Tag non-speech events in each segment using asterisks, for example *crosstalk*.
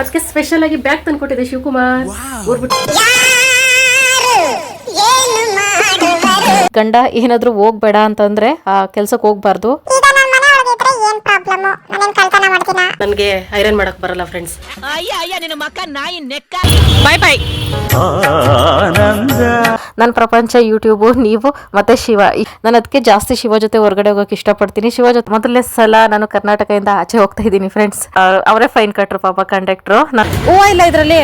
ಅದಕ್ಕೆ ಸ್ಪೆಷಲ್ ಆಗಿ ಬ್ಯಾಗ್ ತಂದ್ಕೊಟ್ಟಿದೆ ಶಿವಕುಮಾರ್. ಊರ್ಬಿಟ್ಟು ಗಂಡ ಏನಾದ್ರೂ ಹೋಗ್ಬೇಡ ಅಂತಂದ್ರೆ ಆ ಕೆಲ್ಸಕ್ಕೆ ಹೋಗ್ಬಾರ್ದು ಈಗ ನನ್ನ ಮನೆ ಒಳಗಿದ್ರೆ ಏನ್ ಪ್ರಾಬ್ಲಮ್ ನಾನೇನ್ ಕಳ್ತನ ಮಾಡ್ತೀನ? ನನಗೆ ಐರನ್ ಮಾಡಕ್ ಬರಲ್ಲ ಫ್ರೆಂಡ್ಸ್ ಅಯ್ಯ ಅಯ್ಯ ನಿನ್ನ ಮಕ್ಕ ನಾಯಿ ನೆಕ್ಕ ಬೈ ಬೈ ನನ್ನ ಪ್ರಪಂಚ ಯೂಟ್ಯೂಬು ನೀವು ಮತ್ತೆ ಶಿವ. ನಾನು ಅದಕ್ಕೆ ಜಾಸ್ತಿ ಶಿವ ಜೊತೆ ಹೊರಗಡೆ ಹೋಗಕ್ಕೆ ಇಷ್ಟಪಡ್ತೀನಿ. ಶಿವ ಜೊತೆ ಮೊದಲನೇ ಸಲ ನಾನು ಕರ್ನಾಟಕದಿಂದ ಆಚೆ ಹೋಗ್ತಾ ಇದ್ದೀನಿ ಫ್ರೆಂಡ್ಸ್ ಅವರೇ ಫೈನ್ ಕಟ್ರು ಪಾಪ ಕಂಡಕ್ಟ್ರು ಹೂವ ಇಲ್ಲ ಇದರಲ್ಲಿ?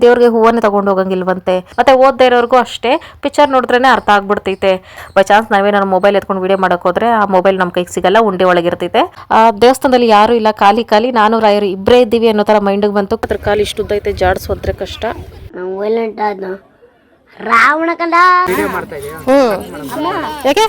ದೇವ್ರಿಗೆ ಹೂವನ್ನ ತಗೊಂಡು ಹೋಗಂಗಿಲ್ವಂತೆ. ಮತ್ತೆ ಓದ್ದೇ ಇರೋರ್ಗೂ ಅಷ್ಟೇ ಪಿಕ್ಚರ್ ನೋಡಿದ್ರೇನೆ ಅರ್ಥ ಆಗ್ಬಿಡ್ತೈತೆ. ಬೈ ಚಾನ್ಸ್ ನಾವೇ ನಾನು ಮೊಬೈಲ್ ಎತ್ಕೊಂಡು ವಿಡಿಯೋ ಮಾಡಕ್ ಹೋದ್ರೆ ಆ ಮೊಬೈಲ್ ನಮ್ಮ ಕೈಗೆ ಸಿಗಲ್ಲ ಉಂಡೆ ಒಳಗಿರ್ತೈತೆ. ಆ ದೇವಸ್ಥಾನದಲ್ಲಿ ಯಾರು ಇಲ್ಲ ಖಾಲಿ ಖಾಲಿ ನಾನು ರಾಯರು ಇಬ್ಬರೇ ಇದ್ದೀವಿ ಅನ್ನೋ ತರ ಮೈಂಡಿಗೆ ಬಂತು. ಅದ್ರ ಕಾಲು ಇಷ್ಟು ಉದ್ದೈತೆ ಜಾಡ್ಸೋದ್ರೆ ಕಷ್ಟ. ರಾವಣ ಹ್ಮ್. ಯಾಕೆ?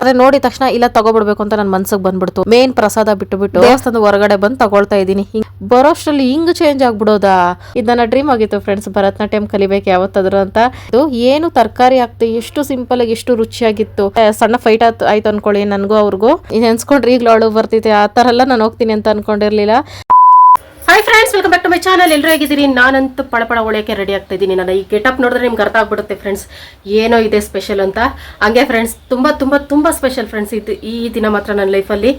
ಅದೇ ನೋಡಿದ ತಕ್ಷಣ ಇಲ್ಲ ತಗೋಬಿಡ್ಬೇಕು ಅಂತ ನನ್ನ ಮನ್ಸಿಗೆ ಬಂದ್ಬಿಡ್ತು. ಮೇನ್ ಪ್ರಸಾದ ಬಿಟ್ಟು ಬಿಟ್ಟು ದೇವಸ್ಥಾನದ ಹೊರಗಡೆ ಬಂದು ತಗೊಳ್ತಾ ಇದ್ದೀನಿ. ಬರೋಷ್ಟರಲ್ಲಿ ಹಿಂಗ್ ಚೇಂಜ್ ಆಗ್ಬಿಡೋದಾ? ಇದು ನನ್ನ ಡ್ರೀಮ್ ಆಗಿತ್ತು ಫ್ರೆಂಡ್ಸ್ ಭರತನಾಟ್ಯಂ ಕಲಿಬೇಕು ಯಾವತ್ತಾದ್ರು ಅಂತ. ಇದು ಏನು ತರಕಾರಿ ಹಾಕ್ತು ಎಷ್ಟು ಸಿಂಪಲ್ ಆಗಿ ಎಷ್ಟು ರುಚಿಯಾಗಿತ್ತು. ಸಣ್ಣ ಫೈಟ್ ಆಯ್ತು ಅನ್ಕೊಳ್ಳಿ ನನಗೂ ಅವ್ರಿಗೂ. ನೆನ್ಸ್ಕೊಂಡ್ರೆ ಈಗಲೂ ಅಳು ಬರ್ತೈತೆ ಆ ಥರ ಎಲ್ಲ ನಾನು ಹೋಗ್ತೀನಿ ಅಂತ ಅನ್ಕೊಂಡಿರ್ಲಿಲ್ಲ. Hi friends welcome back to my channel ಎಲ್ಲರೂ ಹೇಗಿದ್ದೀರಿ? ನಾನಂತೂ ಪಳಪಳ ಒಳ್ಳೆಯಕ್ಕೆ ರೆಡಿ ಆಗ್ತಾ ಇದ್ದೀನಿ. ನಾನು ಈ ಗೆಟಪ್ ನೋಡಿದ್ರೆ ನಿಮ್ಗೆ ಅರ್ಥ ಆಗ್ಬಿಡುತ್ತೆ ಫ್ರೆಂಡ್ಸ್ ಏನೋ ಇದೆ ಸ್ಪೆಷಲ್ ಅಂತ. ಹಂಗೆ ಫ್ರೆಂಡ್ಸ್ ತುಂಬ ತುಂಬ ತುಂಬ ಸ್ಪೆಷಲ್ ಫ್ರೆಂಡ್ಸ್ ಇದು ಈ ದಿನ ಮಾತ್ರ ನನ್ನ ಲೈಫಲ್ಲಿ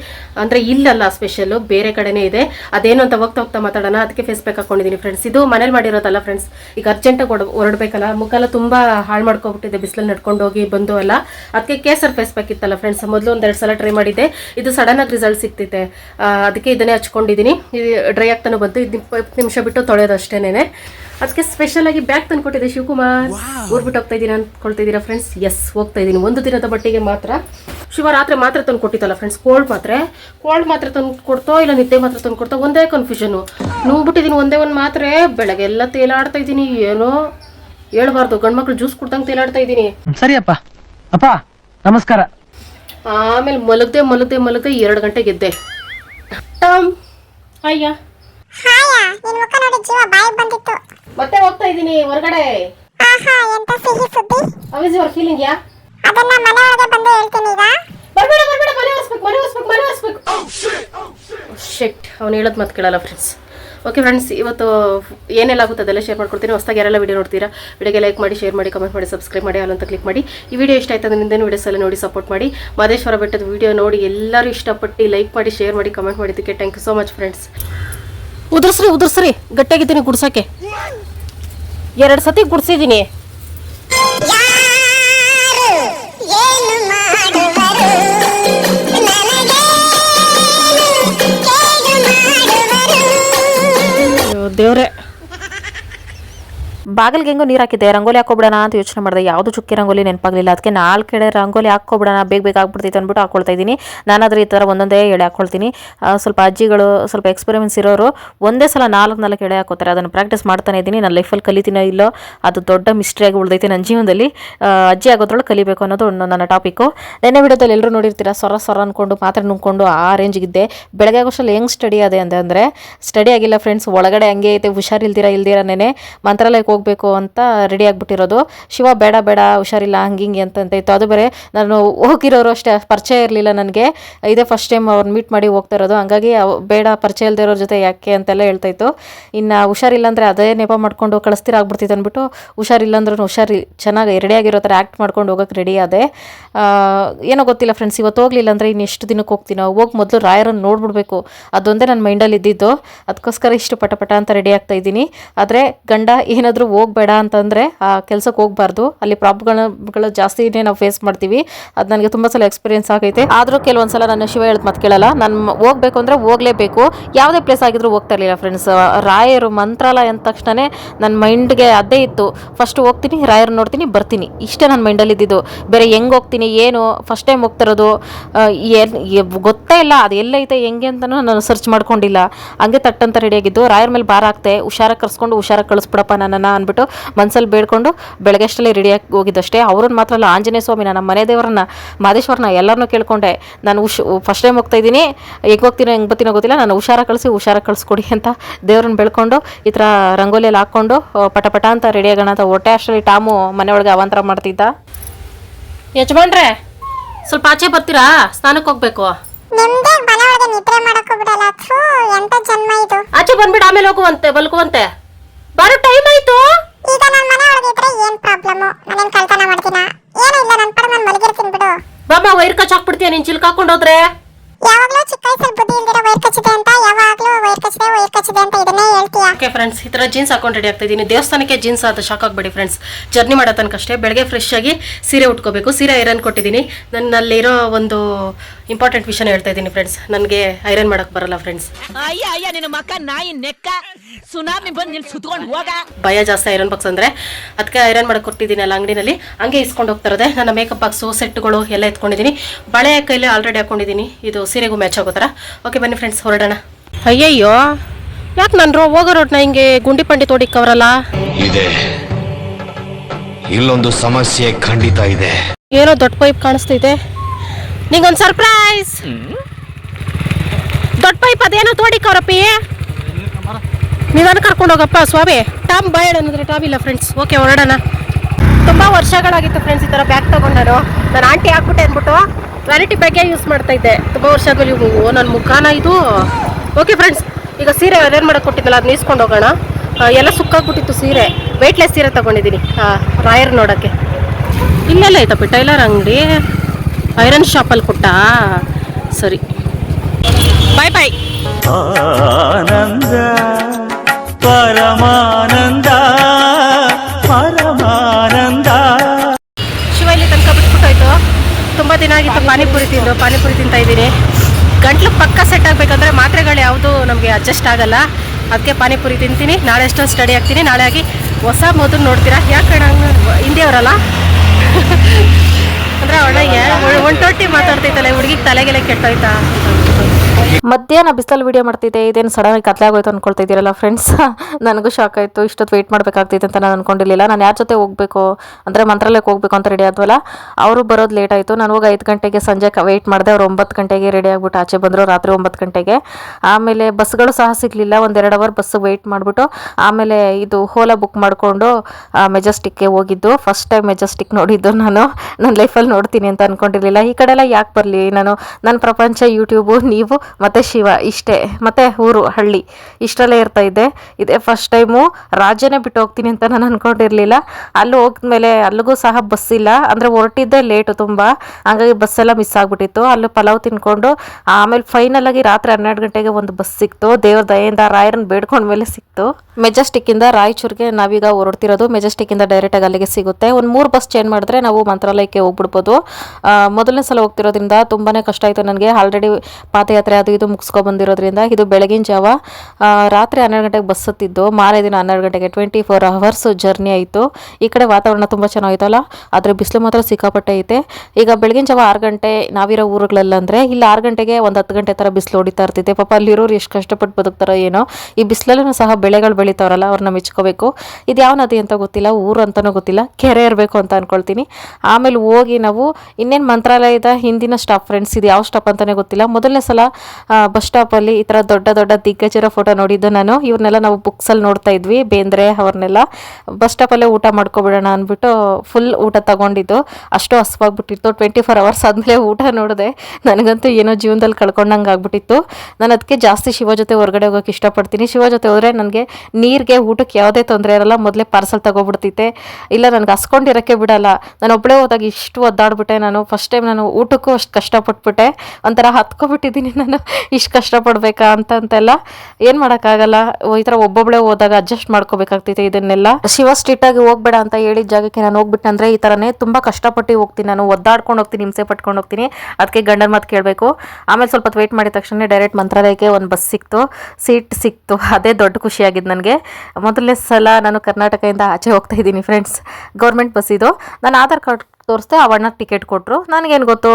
ಅಂದರೆ ಇಲ್ಲಲ್ಲ ಸ್ಪೆಷಲ್ಲು ಬೇರೆ ಕಡೆನೇ ಇದೆ. ಅದೇನು ಅಂತ ಹೋಗ್ತಾ ಹೋಗ್ತಾ ಮಾತಾಡೋಣ. ಅದಕ್ಕೆ ಫೇಸ್ ಹಾಕೊಂಡಿದ್ದೀನಿ ಫ್ರೆಂಡ್ಸ್ ಇದು ಮನೇಲಿ ಮಾಡಿರೋದಲ್ಲ ಫ್ರೆಂಡ್ಸ್ ಈಗ ಅರ್ಜೆಂಟಾಗಿ ಹೊಡ ಹೊರಡಬೇಕಲ್ಲ. ಮುಖೆಲ್ಲ ತುಂಬ ಹಾಳು ಮಾಡ್ಕೊಬಿಟ್ಟಿದೆ. ಬಿಸಿಲಲ್ಲಿ ನಡ್ಕೊಂಡು ಹೋಗಿ ಬಂದು ಅಲ್ಲ ಅದಕ್ಕೆ ಕೇಸರ್ ಫೇಸ್ ಪ್ಯಾಕ್ ಇತ್ತಲ್ಲ ಫ್ರೆಂಡ್ಸ್ ಮೊದಲು ಒಂದೆರಡು ಸಲ ಟ್ರೈ ಮಾಡಿದ್ದೆ. ಇದು ಸಡನ್ ಆಗಿ ರಿಸಲ್ಟ್ ಸಿಕ್ತಿದೆ ಅದಕ್ಕೆ ಇದನ್ನೇ ಹಚ್ಕೊಂಡಿದ್ದೀನಿ. ಡ್ರೈ ಆಗ್ತಾನೆ ಬಂತು ಇದು ಇಪ್ಪತ್ತು ನಿಮಿಷ ಬಿಟ್ಟು ತೊಳೆಯೋದು ಅಷ್ಟೇನೆ ಅದಕ್ಕೆ ಸ್ಪೆಷಲ್ ಆಗಿ ಬ್ಯಾಗ್ ತಂದ್ಕೊಟ್ಟಿದೆ ಶಿವಕುಮಾರ್. ಊರ್ಬಿಟ್ಟು ಹೋಗ್ತಾ ಇದ್ದೀರಾ ಫ್ರೆಂಡ್ಸ್ ಎಸ್ ಹೋಗ್ತಾ ಇದ್ದೀನಿ. ಒಂದು ದಿನದ ಬಟ್ಟೆಗೆ ಮಾತ್ರ. ಶಿವರಾತ್ರಿ ಮಾತ್ರ ತಂದು ಕೊಟ್ಟಿತ್ತಲ್ಲ ಫ್ರೆಂಡ್ಸ್ ಕೋಲ್ಡ್ ಮಾತ್ರೆ. ಕೋಲ್ಡ್ ಮಾತ್ರ ತಂದು ಕೊಡ್ತೋ ಇಲ್ಲ ನಿದ್ದೆ ಮಾತ್ರ ತಂದು ಕೊಡ್ತೋ ಒಂದೇ ಕನ್ಫ್ಯೂಷನು ಬಿಟ್ಟಿದ್ದೀನಿ ಒಂದೇ ಒಂದು ಮಾತ್ರೆ. ಬೆಳಗ್ಗೆ ಎಲ್ಲ ತೇಲಾಡ್ತಾ ಇದ್ದೀನಿ. ಏನೋ ಹೇಳ್ಬಾರ್ದು. ಗಂಡ್ಮಕ್ಳು ಜ್ಯೂಸ್ ಕುಡ್ದಂಗೆ ತೇಲಾಡ್ತಾ ಇದ್ದೀನಿ. ಸರಿಯಪ್ಪ ಅಪ್ಪ ನಮಸ್ಕಾರ. ಆಮೇಲೆ ಮಲಗದೆ ಮಲಗದೆ ಮಲಗದೆ ಎರಡು ಗಂಟೆಗೆ ಎದ್ದೆ. ಟಮ್. ಅಯ್ಯ. ಹಾಯ ನಿನ್ ಮುಖ ನೋಡಿ ಜೀವ ಬಂದಿತ್ತು. ಮತ್ತೆ ಹೋಗ್ತಾ ಇದ್ದೀನಿ ಹೊರಗಡೆ. ಆಹಾ ಎಂತ ಸಿಹಿ ಸುದ್ದಿ? ಹೌ ಇಸ್ ಯುವರ್ ಫೀಲಿಂಗ್ ಯಾ? ಅದನ್ನ ಮನೆ ಒಳಗೆ ಬಂದು ಹೇಳ್ತೀನಿ ಈಗ. ಬರ್ಬೇಡ ಬರ್ಬೇಡ ಮನೆ ಒರೆಸ್ಬೇಕು ಮನೆ ಒರೆಸ್ಬೇಕು ಮನೆ ಒರೆಸ್ಬೇಕು. ಶೆಟ್ ಅವ್ನು ಹೇಳೋದು ಮತ್ತೆ ಕೇಳಲ್ಲ ಫ್ರೆಂಡ್ಸ್ ಓಕೆ ಫ್ರೆಂಡ್ಸ್ ಇವತ್ತು ಏನೆಲ್ಲ ಆಗುತ್ತೆ ಅದೆಲ್ಲ ಶೇರ್ ಮಾಡ್ಕೊಡ್ತೀನಿ. ಹೊಸದಾಗಿ ಯಾರೆಲ್ಲ ವಿಡಿಯೋ ನೋಡ್ತೀರಾ ವಿಡಿಯೋಗೆ ಲೈಕ್ ಮಾಡಿ ಶೇರ್ ಮಾಡಿ ಕಮೆಂಟ್ ಮಾಡಿ ಸಬ್ಸ್ಕ್ರೈಬ್ ಮಾಡಿ ಅಲ್ಲಂತ ಕ್ಲಿಕ್ ಮಾಡಿ. ಈ ವಿಡಿಯೋ ಇಷ್ಟ ಆಯ್ತು ಅಂದ್ರೆ ಹಿಂದಿನ ವಿಡಿಯೋಸ್ ಎಲ್ಲ ನೋಡಿ ಸಪೋರ್ಟ್ ಮಾಡಿ. ಮಾದೇಶ್ವರ ಬೆಟ್ಟದ ವಿಡಿಯೋ ನೋಡಿ ಎಲ್ಲರೂ ಇಷ್ಟಪಟ್ಟು ಲೈಕ್ ಮಾಡಿ ಶೇರ್ ಮಾಡಿ ಕಮೆಂಟ್ ಮಾಡಿದ್ದಕ್ಕೆ thank you so much friends ಉದುರ್ಸ್ರಿ ಉದುರ್ಸ್ರಿ. ಗಟ್ಟಿಯಾಗಿದ್ದೀನಿ ಗುಡ್ಸಕ್ಕೆ. ಎರಡು ಸತಿ ಗುಡ್ಸಿದ್ದೀನಿ. ದೇವ್ರೆ. ಬಾಗಿಲ್ಗೆ ಹೆಂಗೋ ನೀರು ಹಾಕಿದ್ದೆ. ರಂಗೋಲಿ ಹಾಕೋಬಿಡೋಣ ಅಂತ ಯೋಚನೆ ಮಾಡಿದೆ. ಯಾವುದು ಚುಕ್ಕಿ ರಂಗೋಲಿ ನೆನಪಾಗಲಿಲ್ಲ. ಅದಕ್ಕೆ ನಾಲ್ಕು ಕಡೆ ರಂಗೋಲಿ ಹಾಕೋಬಿಡೋಣ ಬೇಗ ಬೇಗ ಆಗ್ಬಿಡ್ತೈತೆ ಅಂದ್ಬಿಟ್ಟು ಹಾಕೊಳ್ತಾ ಇದ್ದೀನಿ. ನಾನಾದರೂ ಈ ಥರ ಒಂದೊಂದೇ ಎಳೆ ಹಾಕೊಳ್ತೀನಿ. ಸ್ವಲ್ಪ ಅಜ್ಜಿಗಳು, ಸ್ವಲ್ಪ ಎಕ್ಸ್ಪೀರಿಮೆನ್ಸ್ ಇರೋರು ಒಂದೇ ಸಲ ನಾಲ್ಕು ನಾಲ್ಕು ಎಳೆ ಹಾಕೋತಾರೆ. ಅದನ್ನು ಪ್ರಾಕ್ಟೀಸ್ ಮಾಡ್ತಾನೆ ಇದ್ದೀನಿ. ನನ್ನ ಲೈಫಲ್ಲಿ ಕಲಿತೀನೋ ಇಲ್ಲೋ, ಅದು ದೊಡ್ಡ ಮಿಸ್ಟ್ರಿ ಆಗಿ ಉಳಿದೈತೆ ನನ್ನ ಜೀವನದಲ್ಲಿ. ಅಜ್ಜಿ ಆಗೋದ್ರೊಳಗೆ ಕಲಿಬೇಕು ಅನ್ನೋದು ಒಂದು ನನ್ನ ಟಾಪಿಕ್ಕು ನೆನ್ನೆ ವಿಡಿಯೋದಲ್ಲಿ ಎಲ್ಲರೂ ನೋಡಿರ್ತೀರಾ? ಸೊರ ಸೊರ ಅಂದ್ಕೊಂಡು ಮಾತ್ರ ನುಂಗ್ಕೊಂಡು ಆ ರೇಂಜ್ಗಿದ್ದೆ ಬೆಳಗ್ಗೆ ಆಗೋಷ್ಟಲ್ಲಿ ಹೆಂಗೆ ಸ್ಟಡಿ ಅದೇ ಅಂದರೆ ಸ್ಟಡಿ ಆಗಿಲ್ಲ ಫ್ರೆಂಡ್ಸ್ ಒಳಗಡೆ ಹಂಗೆ ಐತೆ, ಹುಷಾರಿಲ್ದಿರ, ಇಲ್ದಿರ, ನೆನೆ. ಮಂತ್ರಾಲಯಕ್ಕೆ ಹೋಗ್ಬೇಕು ಅಂತ ರೆಡಿ ಆಗಿಬಿಟ್ಟಿರೋದು. ಶಿವ ಬೇಡ ಬೇಡ, ಹುಷಾರಿಲ್ಲ, ಹಂಗೆ ಹಿಂಗೆ ಅಂತ ಇತ್ತು. ಅದು ಬೇರೆ, ನಾನು ಹೋಗಿರೋರು ಅಷ್ಟೇ, ಪರಿಚಯ ಇರಲಿಲ್ಲ ನನಗೆ. ಇದೇ ಫಸ್ಟ್ ಟೈಮ್ ಅವ್ರನ್ನ ಮೀಟ್ ಮಾಡಿ ಹೋಗ್ತಾ ಇರೋದು. ಹಂಗಾಗಿ ಬೇಡ, ಪರಿಚಯ ಇಲ್ಲದೆ ಇರೋರ ಜೊತೆ ಯಾಕೆ ಅಂತೆಲ್ಲ ಹೇಳ್ತಾ ಇತ್ತು. ಇನ್ನು ಹುಷಾರಿಲ್ಲ ಅಂದರೆ ಅದೇ ನೆಪ ಮಾಡ್ಕೊಂಡು ಕಳಿಸ್ತೀರ ಆಗ್ಬಿಡ್ತಿತ್ತು ಅಂದ್ಬಿಟ್ಟು ಹುಷಾರಿಲ್ಲ ಅಂದ್ರೂ ಹುಷಾರಿ ಚೆನ್ನಾಗಿ ರೆಡಿಯಾಗಿರೋ ಥರ ಆ್ಯಕ್ಟ್ ಮಾಡ್ಕೊಂಡು ಹೋಗೋಕೆ ರೆಡಿ ಆದೆ. ಏನೋ ಗೊತ್ತಿಲ್ಲ ಫ್ರೆಂಡ್ಸ್ ಇವತ್ತು ಹೋಗಲಿಲ್ಲ ಅಂದರೆ ಇನ್ನು ಎಷ್ಟು ದಿನಕ್ಕೆ ಹೋಗ್ತೀನೋ. ಹೋಗಿ ಮೊದಲು ರಾಯರನ್ನು ನೋಡ್ಬಿಡ್ಬೇಕು. ಅದೊಂದೇ ನನ್ನ ಮೈಂಡಲ್ಲಿ ಇದ್ದಿದ್ದು ಅದಕ್ಕೋಸ್ಕರ ಇಷ್ಟು ಪಟ ಪಟ ಅಂತ ರೆಡಿ ಆಗ್ತಾ ಇದ್ದೀನಿ. ಆದರೆ ಗಂಡ ಏನಾದರೂ ಹೋಗ್ಬೇಡ ಅಂತಂದರೆ, ಆ ಕೆಲ್ಸಕ್ಕೆ ಹೋಗ್ಬಾರ್ದು. ಅಲ್ಲಿ ಪ್ರಾಬ್ಲಮ್ಗಳು ಜಾಸ್ತಿನೇ ನಾವು ಫೇಸ್ ಮಾಡ್ತೀವಿ. ಅದು ನನಗೆ ತುಂಬ ಸಲ ಎಕ್ಸ್ಪೀರಿಯನ್ಸ್ ಆಗೈತೆ. ಆದರೂ ಕೆಲವೊಂದು ಸಲ ನನ್ನ ಶಿವ ಹೇಳದ್ ಮತ್ತೆ ಕೇಳಲ್ಲ. ನಾನು ಹೋಗ್ಬೇಕು ಅಂದರೆ ಹೋಗಲೇಬೇಕು. ಯಾವುದೇ ಪ್ಲೇಸ್ ಆಗಿದ್ರು ಹೋಗ್ತಾ ಇರಲಿಲ್ಲ ಫ್ರೆಂಡ್ಸ್ ರಾಯರು ಮಂತ್ರಾಲಯ ಅಂದ ತಕ್ಷಣನೇ ನನ್ನ ಮೈಂಡ್ಗೆ ಅದೇ ಇತ್ತು. ಫಸ್ಟ್ ಹೋಗ್ತೀನಿ ರಾಯರು ನೋಡ್ತೀನಿ, ಬರ್ತೀನಿ. ಇಷ್ಟೇ ನನ್ನ ಮೈಂಡಲ್ಲಿ ಇದ್ದಿದ್ದು. ಬೇರೆ ಹೆಂಗೆ ಹೋಗ್ತೀನಿ, ಏನು ಫಸ್ಟ್ ಟೈಮ್ ಹೋಗ್ತಿರೋದು ಗೊತ್ತೇ ಇಲ್ಲ. ಅದು ಎಲ್ಲೈತೆ, ಹೆಂಗೆ ಅಂತಲೂ ನಾನು ಸರ್ಚ್ ಮಾಡ್ಕೊಂಡಿಲ್ಲ. ಹಂಗೆ ತಟ್ಟಂತ ರೆಡಿಯಾಗಿದ್ದು ರಾಯರ ಮೇಲೆ ಭಾರ ಹಾಕ್ತೆ. ಹುಷಾರಾಗಿ ಕರ್ಸ್ಕೊಂಡು, ಹುಷಾರಾಗಿ ಕಳಿಸ್ಬಿಡಪ್ಪ ನನ್ನನ್ನು ಅಂದ್ಬಿಟ್ಟು ಮನಸ್ಸಲ್ಲಿ ಬೇಡ್ಕೊಂಡು ಬೆಳಗ್ಗೆ ಅಷ್ಟರಲ್ಲೇ ರೆಡಿಯಾಗಿ ಹೋಗಿದ್ದಷ್ಟೇ. ಅವ್ರನ್ನ ಮಾತ್ರ ಅಲ್ಲ ಆಂಜನೇಯ ಸ್ವಾಮಿನ ನಮ್ಮ ಮನೆ ದೇವರನ್ನ ಮಾದೇಶ್ವರನ ಎಲ್ಲರನ್ನೂ ಕೇಳ್ಕೊಂಡೆ. ನಾನು ಹುಷ್ ಫಸ್ಟ್ ಟೈಮ್ ಹೋಗ್ತಾ ಇದ್ದೀನಿ. ಹೆಂಗೆ ಹೋಗ್ತೀನೋ ಹೆಂಗೆ ಬರ್ತೀನೋ ಗೊತ್ತಿಲ್ಲ. ನಾನು ಹುಷಾರ ಕಳಿಸಿ ಹುಷಾರ ಕಳಿಸ್ಕೊಡಿ ಅಂತ ದೇವ್ರನ್ನ ಬೆಳ್ಕೊಂಡು ಈ ಥರ ರಂಗೋಲಿಯಲ್ಲಿ ಹಾಕ್ಕೊಂಡು ಪಟ ಪಟ ಅಂತ ರೆಡಿ ಆಗೋಣ ಅಂತ ಹೊಟ್ಟೆ ಅಷ್ಟರಲ್ಲಿ ಟಾಮು ಮನೆಯೊಳಗೆ ಒಳಗೆ ಅವಾಂತರ ಮಾಡ್ತಿದ್ದ. ಯಜಮಾನ್ರೆ ಸ್ವಲ್ಪ ಆಚೆ ಬರ್ತೀರಾ? ಸ್ನಾನಕ್ಕೆ ಹೋಗ್ಬೇಕು. ಆಚೆ ಬಂದ್ಬಿಟ್ಟು ಆಮೇಲೆ ಹೋಗುವಂತೆ ಬಲ್ಕುವಂತೆ. ಬರೋ ಟೈಮ್ ಆಯ್ತು. ಈಗ ನನ್ನ ಮನೆ ಒಳಗಿದ್ರೆ ಏನ್ ಪ್ರಾಬ್ಲಮ್ ನಾನೇನ್ ಕಳ್ತನ ಮಾಡ್ತೀನ? ಏನೂ ಇಲ್ಲ ನನ್ನ ಪಡ ನಾನು ಮಲಗಿರ್ತೀನಿ ಬಿಡು ಬಾಬಾ ವೈರ್ ಕಚ್ ಹಾಕ್ಬಿಡ್ತೀಯ? ನೀನ್ ಚಿಲ್ಕ ಹಾಕೊಂಡೋದ್ರೆ ಯಾವಾಗ್ಲೂ ಚಿಕ್ಕ ವಯಸ್ಸಲ್ಲಿ ಬುದ್ಧಿ ಇಲ್ದಿರೋ ವೈರ್ ಕಚ್ಚಿದೆ ಅಂತ ಯಾವಾಗ್ಲೂ ವೈರ್ ಕಚ್ಚಿದೆ ವೈರ್ ಕಚ್ಚಿದೆ ಅಂತ ಇದನ್ನೇ ಹೇಳ್ತೀಯ. ಓಕೆ ಫ್ರೆಂಡ್ಸ್ ಈ ಥರ ಜೀನ್ಸ್ ಹಾಕೊಂಡು ರೆಡಿ ಆಗ್ತಾ ಇದ್ದೀನಿ. ದೇವಸ್ಥಾನಕ್ಕೆ ಜೀನ್ಸ್ ಅದು ಶಾಕ್ ಆಗಬೇಡಿ ಫ್ರೆಂಡ್ಸ್ ಜರ್ನಿ ಮಾಡೋ ತನಕ ಅಷ್ಟೇ. ಬೆಳಗ್ಗೆ ಫ್ರೆಶ್ ಆಗಿ ಸೀರೆ ಉಟ್ಕೋಬೇಕು. ಸೀರೆ ಐರನ್ ಕೊಟ್ಟಿದ್ದೀನಿ. ನನ್ನಲ್ಲಿರೋ ಒಂದು ಇಂಪಾರ್ಟೆಂಟ್ ವಿಷಯ ಹೇಳ್ತಾ ಇದ್ದೀನಿ ಫ್ರೆಂಡ್ಸ್ ನನಗೆ ಐರನ್ ಮಾಡಕ್ ಬರಲ್ಲ ಫ್ರೆಂಡ್ಸ್ ಅಯ್ಯ ಅಯ್ಯ ನಿನ್ನ ಮಕ್ಕ ನಾಯಿ ನೆಕ್ಕ ಸುನಾಮಿ ಬಂದು ನಿನ್ ಸುತ್ಕೊಂಡು ಹೋಗ. ಭಯ ಜಾಸ್ತಿ ಐರನ್ ಬಾಕ್ಸ್ ಅಂದ್ರೆ. ಅದಕ್ಕೆ ಐರನ್ ಮಾಡಕ್ ಕೊಟ್ಟಿದ್ದೀನಿ ಅಲ್ಲ ಅಂಗಡಿನಲ್ಲಿ. ಹಂಗೆ ಇಸ್ಕೊಂಡು ಹೋಗ್ತಾ ಇರೋದೆ. ನನ್ನ ಮೇಕಪ್ ಬಾಕ್ಸು ಸೆಟ್ಗಳು ಎಲ್ಲ ಎತ್ಕೊಂಡಿದ್ದೀನಿ. ಬಳೆ ಕೈಲಿ ಆಲ್ರೆಡಿ ಹಾಕೊಂಡಿದ್ದೀನಿ. ಇದು ಸೀರೆಗೂ ಮ್ಯಾಚ್ ಆಗೋ ಥರ ಓಕೆ ಬನ್ನಿ ಫ್ರೆಂಡ್ಸ್ ಹೊರಡೋಣ. ಅಯ್ಯಯ್ಯೋ ಯಾಕೆ ನಾನು ರೋ ಹೋಗೋ ರೋಡ್ನ ಹಿಂಗೆ ಗುಂಡಿ ಪಂಡಿ ತೋಡಿಕ್ಕವ್ರಲ್ಲ? ಇದೆ. ಇಲ್ಲೊಂದು ಸಮಸ್ಯೆ ಖಂಡಿತ ಇದೆ. ಏನೋ ದೊಡ್ಡ ಪೈಪ್ ಕಾಣಿಸ್ತಿದೆ. ನಿಂಗೊಂದು ಸರ್ಪ್ರೈಸ್ ದೊಡ್ಡ ಪೈಪ್ ಅದೇನೋ ತೋಡಿಕ್ಕವ್ರಪ್ಪಿ. ನಿಧಾನ ಕರ್ಕೊಂಡು ಹೋಗಪ್ಪ ಸ್ವಾಮಿ. ಟಾಮ್ ಬಾಯ್ ಅನ್ನೋದ್ರೆ ಟಾಮ್ ಇಲ್ಲ ಫ್ರೆಂಡ್ಸ್ ಓಕೆ ಹೊರಡೋಣ. ತುಂಬ ವರ್ಷಗಳಾಗಿತ್ತು ಫ್ರೆಂಡ್ಸ್ ಈ ಥರ ಬ್ಯಾಗ್ ತೊಗೊಂಡಾರು. ನಾನು ಆಂಟಿ ಹಾಕ್ಬಿಟ್ಟೆ ಅಂದ್ಬಿಟ್ಟು ವ್ಯಾನಿಟಿ ಬ್ಯಾಗೇ ಯೂಸ್ ಮಾಡ್ತಾ ಇದ್ದೆ. ತುಂಬ ವರ್ಷ ಆದ್ಮೇಲೆ ಇವು. ಓ ನನ್ನ ಮುಖಾನ ಇದು. ಓಕೆ ಫ್ರೆಂಡ್ಸ್ ಈಗ ಸೀರೆ ಅದೇನು ಮಾಡೋಕೆ ಕೊಟ್ಟಿದ್ದಲ್ಲ ಅದನ್ನ ಇಸ್ಕೊಂಡು ಹೋಗೋಣ. ಎಲ್ಲ ಸುಕ್ಕಾಗ್ಬಿಟ್ಟಿತ್ತು ಸೀರೆ. ವೆಯ್ಟ್ಲೆಸ್ ಸೀರೆ ತಗೊಂಡಿದ್ದೀನಿ. ರಾಯರ್ ನೋಡೋಕ್ಕೆ. ಇಲ್ಲೆಲ್ಲ ಆಯ್ತಪ್ಪ ಟೈಲರ್ ಅಂಗಡಿ? ಐರನ್ ಶಾಪಲ್ಲಿ ಕೊಟ್ಟ? ಸರಿ. ಬಾಯ್ ಬಾಯ್ ಆನಂದ ಪರಮಾನಂದ ಪರಮಾನಂದ. ಶಿವ ಇಲ್ಲಿ ತನಕ ಬಿಟ್ಬಿಟ್ಟೋಯ್ತು. ತುಂಬ ದಿನ ಆಗಿತ್ತು ಪಾನಿಪುರಿ ತಿಂದು ಪಾನಿಪುರಿ ತಿಂತಾ ಇದ್ದೀನಿ. ಗಂಟ್ಲು ಪಕ್ಕ ಸೆಟ್ ಆಗಬೇಕಂದ್ರೆ ಮಾತ್ರೆಗಳು ಯಾವುದು ನಮಗೆ ಅಡ್ಜಸ್ಟ್ ಆಗಲ್ಲ. ಅದಕ್ಕೆ ಪಾನಿಪುರಿ ತಿಂತೀನಿ. ನಾಳೆ ಅಷ್ಟೊಂದು ಸ್ಟಡಿ ಆಗ್ತೀನಿ. ನಾಳೆ ಆಗಿ ಹೊಸ ಮೊದಲು ನೋಡ್ತೀರಾ? ಯಾಕೆ ಹಿಂದಿಯವರಲ್ಲ *laughs* ಅಂದರೆ ಅಣ್ಣಯ್ಯ ಒನ್ ಟ್ವೆಂಟಿ ಮಾತಾಡ್ತೈತಲ್ಲ ಹುಡುಗಿಗೆ ತಲೆಗೆಲೆ ಕೆಟ್ಟೋಯ್ತಾ? ಮಧ್ಯಾಹ್ನ ಬಿಸಿಲಲ್ಲಿ ವಿಡಿಯೋ ಮಾಡ್ತಿದ್ದೆ. ಇದೇನು ಸಡನ್ ಕತ್ಲೆ ಆಗೋಯ್ತು ಅನ್ಕೊಳ್ತಾ ಇದ್ದೀರಲ್ಲ ಫ್ರೆಂಡ್ಸ್ *laughs* ನನಗೂ ಶಾಕ್ ಆಯಿತು. ಇಷ್ಟೊತ್ತು ವೆಯ್ಟ್ ಮಾಡಬೇಕಾಗ್ತಿತ್ತು ಅಂತ ನಾನು ಅನ್ಕೊಂಡಿರಲಿಲ್ಲ. ನಾನು ಯಾರ ಜೊತೆ ಹೋಗಬೇಕು? ಅಂದರೆ ಮಂತ್ರಾಲಯಕ್ಕೆ ಹೋಗಬೇಕು ಅಂತ ರೆಡಿ ಆದ್ವಲ್ಲ? ಅವರು ಬರೋದು ಲೇಟ್ ಆಯಿತು. ನಾನು ಹೋಗಿ ಐದು ಗಂಟೆಗೆ ಸಂಜೆ ವೆಯ್ಟ್ ಮಾಡಿದೆ. ಅವ್ರು ಒಂಬತ್ತು ಗಂಟೆಗೆ ರೆಡಿ ಆಗಿಬಿಟ್ಟು ಆಚೆ ಬಂದರು. ರಾತ್ರಿ ಒಂಬತ್ತು ಗಂಟೆಗೆ. ಆಮೇಲೆ ಬಸ್ಗಳು ಸಹ ಸಿಗಲಿಲ್ಲ. ಒಂದೆರಡು ಅವರ್ ಬಸ್ ವೆಯ್ಟ್ ಮಾಡಿಬಿಟ್ಟು ಆಮೇಲೆ ಇದು ಹೋಲಾ ಬುಕ್ ಮಾಡಿಕೊಂಡು ಮೆಜೆಸ್ಟಿಕ್ಗೆ ಹೋಗಿದ್ದು. ಫಸ್ಟ್ ಟೈಮ್ ಮೆಜೆಸ್ಟಿಕ್ ನೋಡಿದ್ದು ನಾನು. *laughs* ನನ್ನ ಲೈಫಲ್ಲಿ ನೋಡ್ತೀನಿ ಅಂತ ಅಂದ್ಕೊಂಡಿರಲಿಲ್ಲ ಈ ಕಡೆ ಎಲ್ಲ ಯಾಕೆ ಬರಲಿ? ನಾನು ನನ್ನ ಪ್ರಪಂಚ ಯೂಟ್ಯೂಬು ನೀವು ಮತ್ತು ಶಿವ ಇಷ್ಟೇ, ಮತ್ತು ಊರು, ಹಳ್ಳಿ, ಇಷ್ಟರಲ್ಲೇ ಇರ್ತಾ ಇದ್ದೆ. ಇದೇ ಫಸ್ಟ್ ಟೈಮು ರಾಜ್ಯನೇ ಬಿಟ್ಟು ಹೋಗ್ತೀನಿ ಅಂತ ನಾನು ಅಂದ್ಕೊಂಡಿರಲಿಲ್ಲ ಅಲ್ಲಿ ಹೋದ್ಮೇಲೆ ಅಲ್ಲಿಗೂ ಸಹ ಬಸ್ ಇಲ್ಲ. ಅಂದರೆ ಹೊರಟಿದ್ದೆ ಲೇಟು ತುಂಬ. ಹಂಗಾಗಿ ಬಸ್ ಎಲ್ಲ ಮಿಸ್ ಆಗಿಬಿಟ್ಟಿತ್ತು. ಅಲ್ಲಿ ಪಲಾವ್ ತಿನ್ಕೊಂಡು ಆಮೇಲೆ ಫೈನಲ್ ಆಗಿ ರಾತ್ರಿ ಹನ್ನೆರಡು ಗಂಟೆಗೆ ಒಂದು ಬಸ್ ಸಿಕ್ತು. ದೇವ್ರ ದಯೆಯಿಂದ ರಾಯರನ್ನ ಬೇಡ್ಕೊಂಡ್ಮೇಲೆ ಸಿಕ್ತು. ಮೆಜೆಸ್ಟಿಕ್ಕಿಂದ ರಾಯಚೂರಿಗೆ ನಾವೀಗ ಹೊರಡ್ತಿರೋದು. ಮೆಜೆಸ್ಟಿಕ್ಕಿಂದ ಡೈರೆಕ್ಟಾಗಿ ಅಲ್ಲಿಗೆ ಸಿಗುತ್ತೆ. ಒಂದು ಮೂರು ಬಸ್ ಚೇಂಜ್ ಮಾಡಿದ್ರೆ ನಾವು ಮಂತ್ರಾಲಯಕ್ಕೆ ಹೋಗ್ಬಿಡ್ಬೋದು. ಮೊದಲನೇ ಸಲ ಹೋಗ್ತಿರೋದ್ರಿಂದ ತುಂಬಾ ಕಷ್ಟ ಆಯಿತು ನನಗೆ. ಆಲ್ರೆಡಿ ಪಾದಯಾತ್ರೆ ಅದು ಇದು ಮುಗಿಸ್ಕೊ ಬಂದಿರೋದ್ರಿಂದ ಇದು ಬೆಳಗಿನ ಜಾವ. ರಾತ್ರಿ ಹನ್ನೆರಡು ಗಂಟೆಗೆ ಬಸ್ ಹತ್ತಿದ್ದು. ಮಾರನೇ ದಿನ ಹನ್ನೆರಡು ಗಂಟೆಗೆ ಟ್ವೆಂಟಿ ಫೋರ್ ಅವರ್ಸ್ ಜರ್ನಿ ಆಯಿತು. ಈ ಕಡೆ ವಾತಾವರಣ ತುಂಬ ಚೆನ್ನಾಗಿತ್ತಲ್ಲ? ಆದರೆ ಬಿಸಿಲು ಮಾತ್ರ ಸಿಕ್ಕಾಪಟ್ಟೆ ಐತೆ. ಈಗ ಬೆಳಗಿನ ಜಾವ ಆರು ಗಂಟೆ ನಾವಿರೋ ಊರುಗಳಲ್ಲಂದರೆ ಇಲ್ಲಿ ಆರು ಗಂಟೆಗೆ ಒಂದು ಹತ್ತು ಗಂಟೆ ಥರ ಬಿಸಿಲು ಹೊಡಿತಾ ಇರ್ತೈತೆ ಪಾಪ ಅಲ್ಲಿರೋರು ಎಷ್ಟು ಕಷ್ಟಪಟ್ಟು ಬದುಕ್ತಾರೋ ಏನೋ. ಈ ಬಿಸಿಲಲ್ಲೂ ಸಹ ಬೆಳೆಗಳು ಬೆಳಿತಾವ್ರಲ್ಲ, ಅವ್ರನ್ನ ಮೆಚ್ಕೋಬೇಕು. ಇದು ಯಾವ ನದಿ ಅಂತ ಗೊತ್ತಿಲ್ಲ, ಊರು ಅಂತಲೂ ಗೊತ್ತಿಲ್ಲ, ಕೆರೆ ಇರಬೇಕು ಅಂತ ಅಂದ್ಕೊಳ್ತೀನಿ ಆಮೇಲೆ ಹೋಗಿ ನಾವು ಇನ್ನೇನು ಮಂತ್ರಾಲಯದ ಹಿಂದಿನ ಸ್ಟಾಪ್ ಫ್ರೆಂಡ್ಸ್ ಇದು ಯಾವ ಸ್ಟಾಪ್ ಅಂತಲೇ ಗೊತ್ತಿಲ್ಲ. ಮೊದಲನೇ ಸಲ ಬಸ್ ಸ್ಟಾಪಲ್ಲಿ ಈ ಥರ ದೊಡ್ಡ ದೊಡ್ಡ ದಿಗ್ಗಜರ ಫೋಟೋ ನೋಡಿದ್ದು ನಾನು. ಇವ್ರನ್ನೆಲ್ಲ ನಾವು ಬುಕ್ಸಲ್ಲಿ ನೋಡ್ತಾ ಇದ್ವಿ, ಬೇಂದ್ರೆ ಅವ್ರನ್ನೆಲ್ಲ. ಬಸ್ ಸ್ಟಾಪಲ್ಲೇ ಊಟ ಮಾಡ್ಕೊಬಿಡೋಣ ಅಂದ್ಬಿಟ್ಟು ಫುಲ್ ಊಟ ತಗೊಂಡಿದ್ದು. ಅಷ್ಟು ಹಸ್ವಾಗ್ಬಿಟ್ಟಿತ್ತು. ಟ್ವೆಂಟಿ ಫೋರ್ ಅವರ್ಸ್ ಆದಮೇಲೆ ಊಟ ನೋಡಿದೆ. ನನಗಂತೂ ಏನೋ ಜೀವನದಲ್ಲಿ ಕಳ್ಕೊಂಡಂಗೆ ಆಗ್ಬಿಟ್ಟಿತ್ತು ನಾನು ಅದಕ್ಕೆ ಜಾಸ್ತಿ ಶಿವ ಜೊತೆ ಹೊರಗಡೆ ಹೋಗೋಕೆ ಇಷ್ಟಪಡ್ತೀನಿ. ಶಿವ ಜೊತೆ ಹೋದರೆ ನನಗೆ ನೀರಿಗೆ ಊಟಕ್ಕೆ ಯಾವುದೇ ತೊಂದರೆ ಇರಲ್ಲ, ಮೊದಲೇ ಪಾರ್ಸಲ್ ತಗೊಬಿಡ್ತೈತೆ. ಇಲ್ಲ, ನನಗೆ ಹಸ್ಕೊಂಡಿರೋಕ್ಕೆ ಬಿಡಲ್ಲ. ನಾನು ಒಬ್ಬಳೇ ಹೋದಾಗ ಇಷ್ಟು ಒದ್ದಾಡ್ಬಿಟ್ಟೆ ನಾನು. ಫಸ್ಟ್ ಟೈಮ್ ನಾನು ಊಟಕ್ಕೂ ಅಷ್ಟು ಕಷ್ಟಪಟ್ಬಿಟ್ಟೆ. ಒಂಥರ ಹತ್ಕೊಬಿಟ್ಟಿದ್ದೀನಿ ನಾನು. ಇಷ್ಟು ಕಷ್ಟಪಡ್ಬೇಕಾ ಅಂತ ಅಂತೆಲ್ಲ. ಏನು ಮಾಡೋಕ್ಕಾಗಲ್ಲ. ಈ ಥರ ಒಬ್ಬೊಬ್ಬಳೇ ಹೋದಾಗ ಅಡ್ಜಸ್ಟ್ ಮಾಡ್ಕೋಬೇಕಾಗ್ತೈತೆ ಇದನ್ನೆಲ್ಲ. ಶಿವ ಸ್ಟ್ರೀಟಾಗಿ ಹೋಗ್ಬೇಡ ಅಂತ ಹೇಳಿದ ಜಾಗಕ್ಕೆ ನಾನು ಹೋಗ್ಬಿಟ್ಟೆ ಅಂದರೆ ಈ ಥರನೇ ತುಂಬ ಕಷ್ಟಪಟ್ಟು ಹೋಗ್ತೀನಿ. ನಾನು ಒದ್ದಾಡ್ಕೊಂಡು ಹೋಗ್ತೀನಿ, ಹಿಂಸೆ ಪಟ್ಕೊಂಡು ಹೋಗ್ತೀನಿ. ಅದಕ್ಕೆ ಗಂಡನ ಮಾತು ಕೇಳಬೇಕು. ಆಮೇಲೆ ಸ್ವಲ್ಪ ವೆಯ್ಟ್ ಮಾಡಿದ ತಕ್ಷಣ ಡೈರೆಕ್ಟ್ ಮಂತ್ರಾಲಯಕ್ಕೆ ಒಂದು ಬಸ್ ಸಿಕ್ತು. ಸೀಟ್ ಸಿಕ್ತು. ಅದೇ ದೊಡ್ಡ ಖುಷಿಯಾಗಿದ್ದು ನನಗೆ. ಮೊದಲನೇ ಸಲ ನಾನು ಕರ್ನಾಟಕದಿಂದ ಆಚೆ ಹೋಗ್ತಾ ಇದ್ದೀನಿ ಫ್ರೆಂಡ್ಸ್ ಗೌರ್ಮೆಂಟ್ ಬಸ್ ಇದು. ನಾನು ಆಧಾರ್ ಕಾರ್ಡ್ ತೋರಿಸ್ದೆ ಅವಣ್ಣ ಟಿಕೆಟ್ ಕೊಟ್ಟರು ನನಗೇನು ಗೊತ್ತು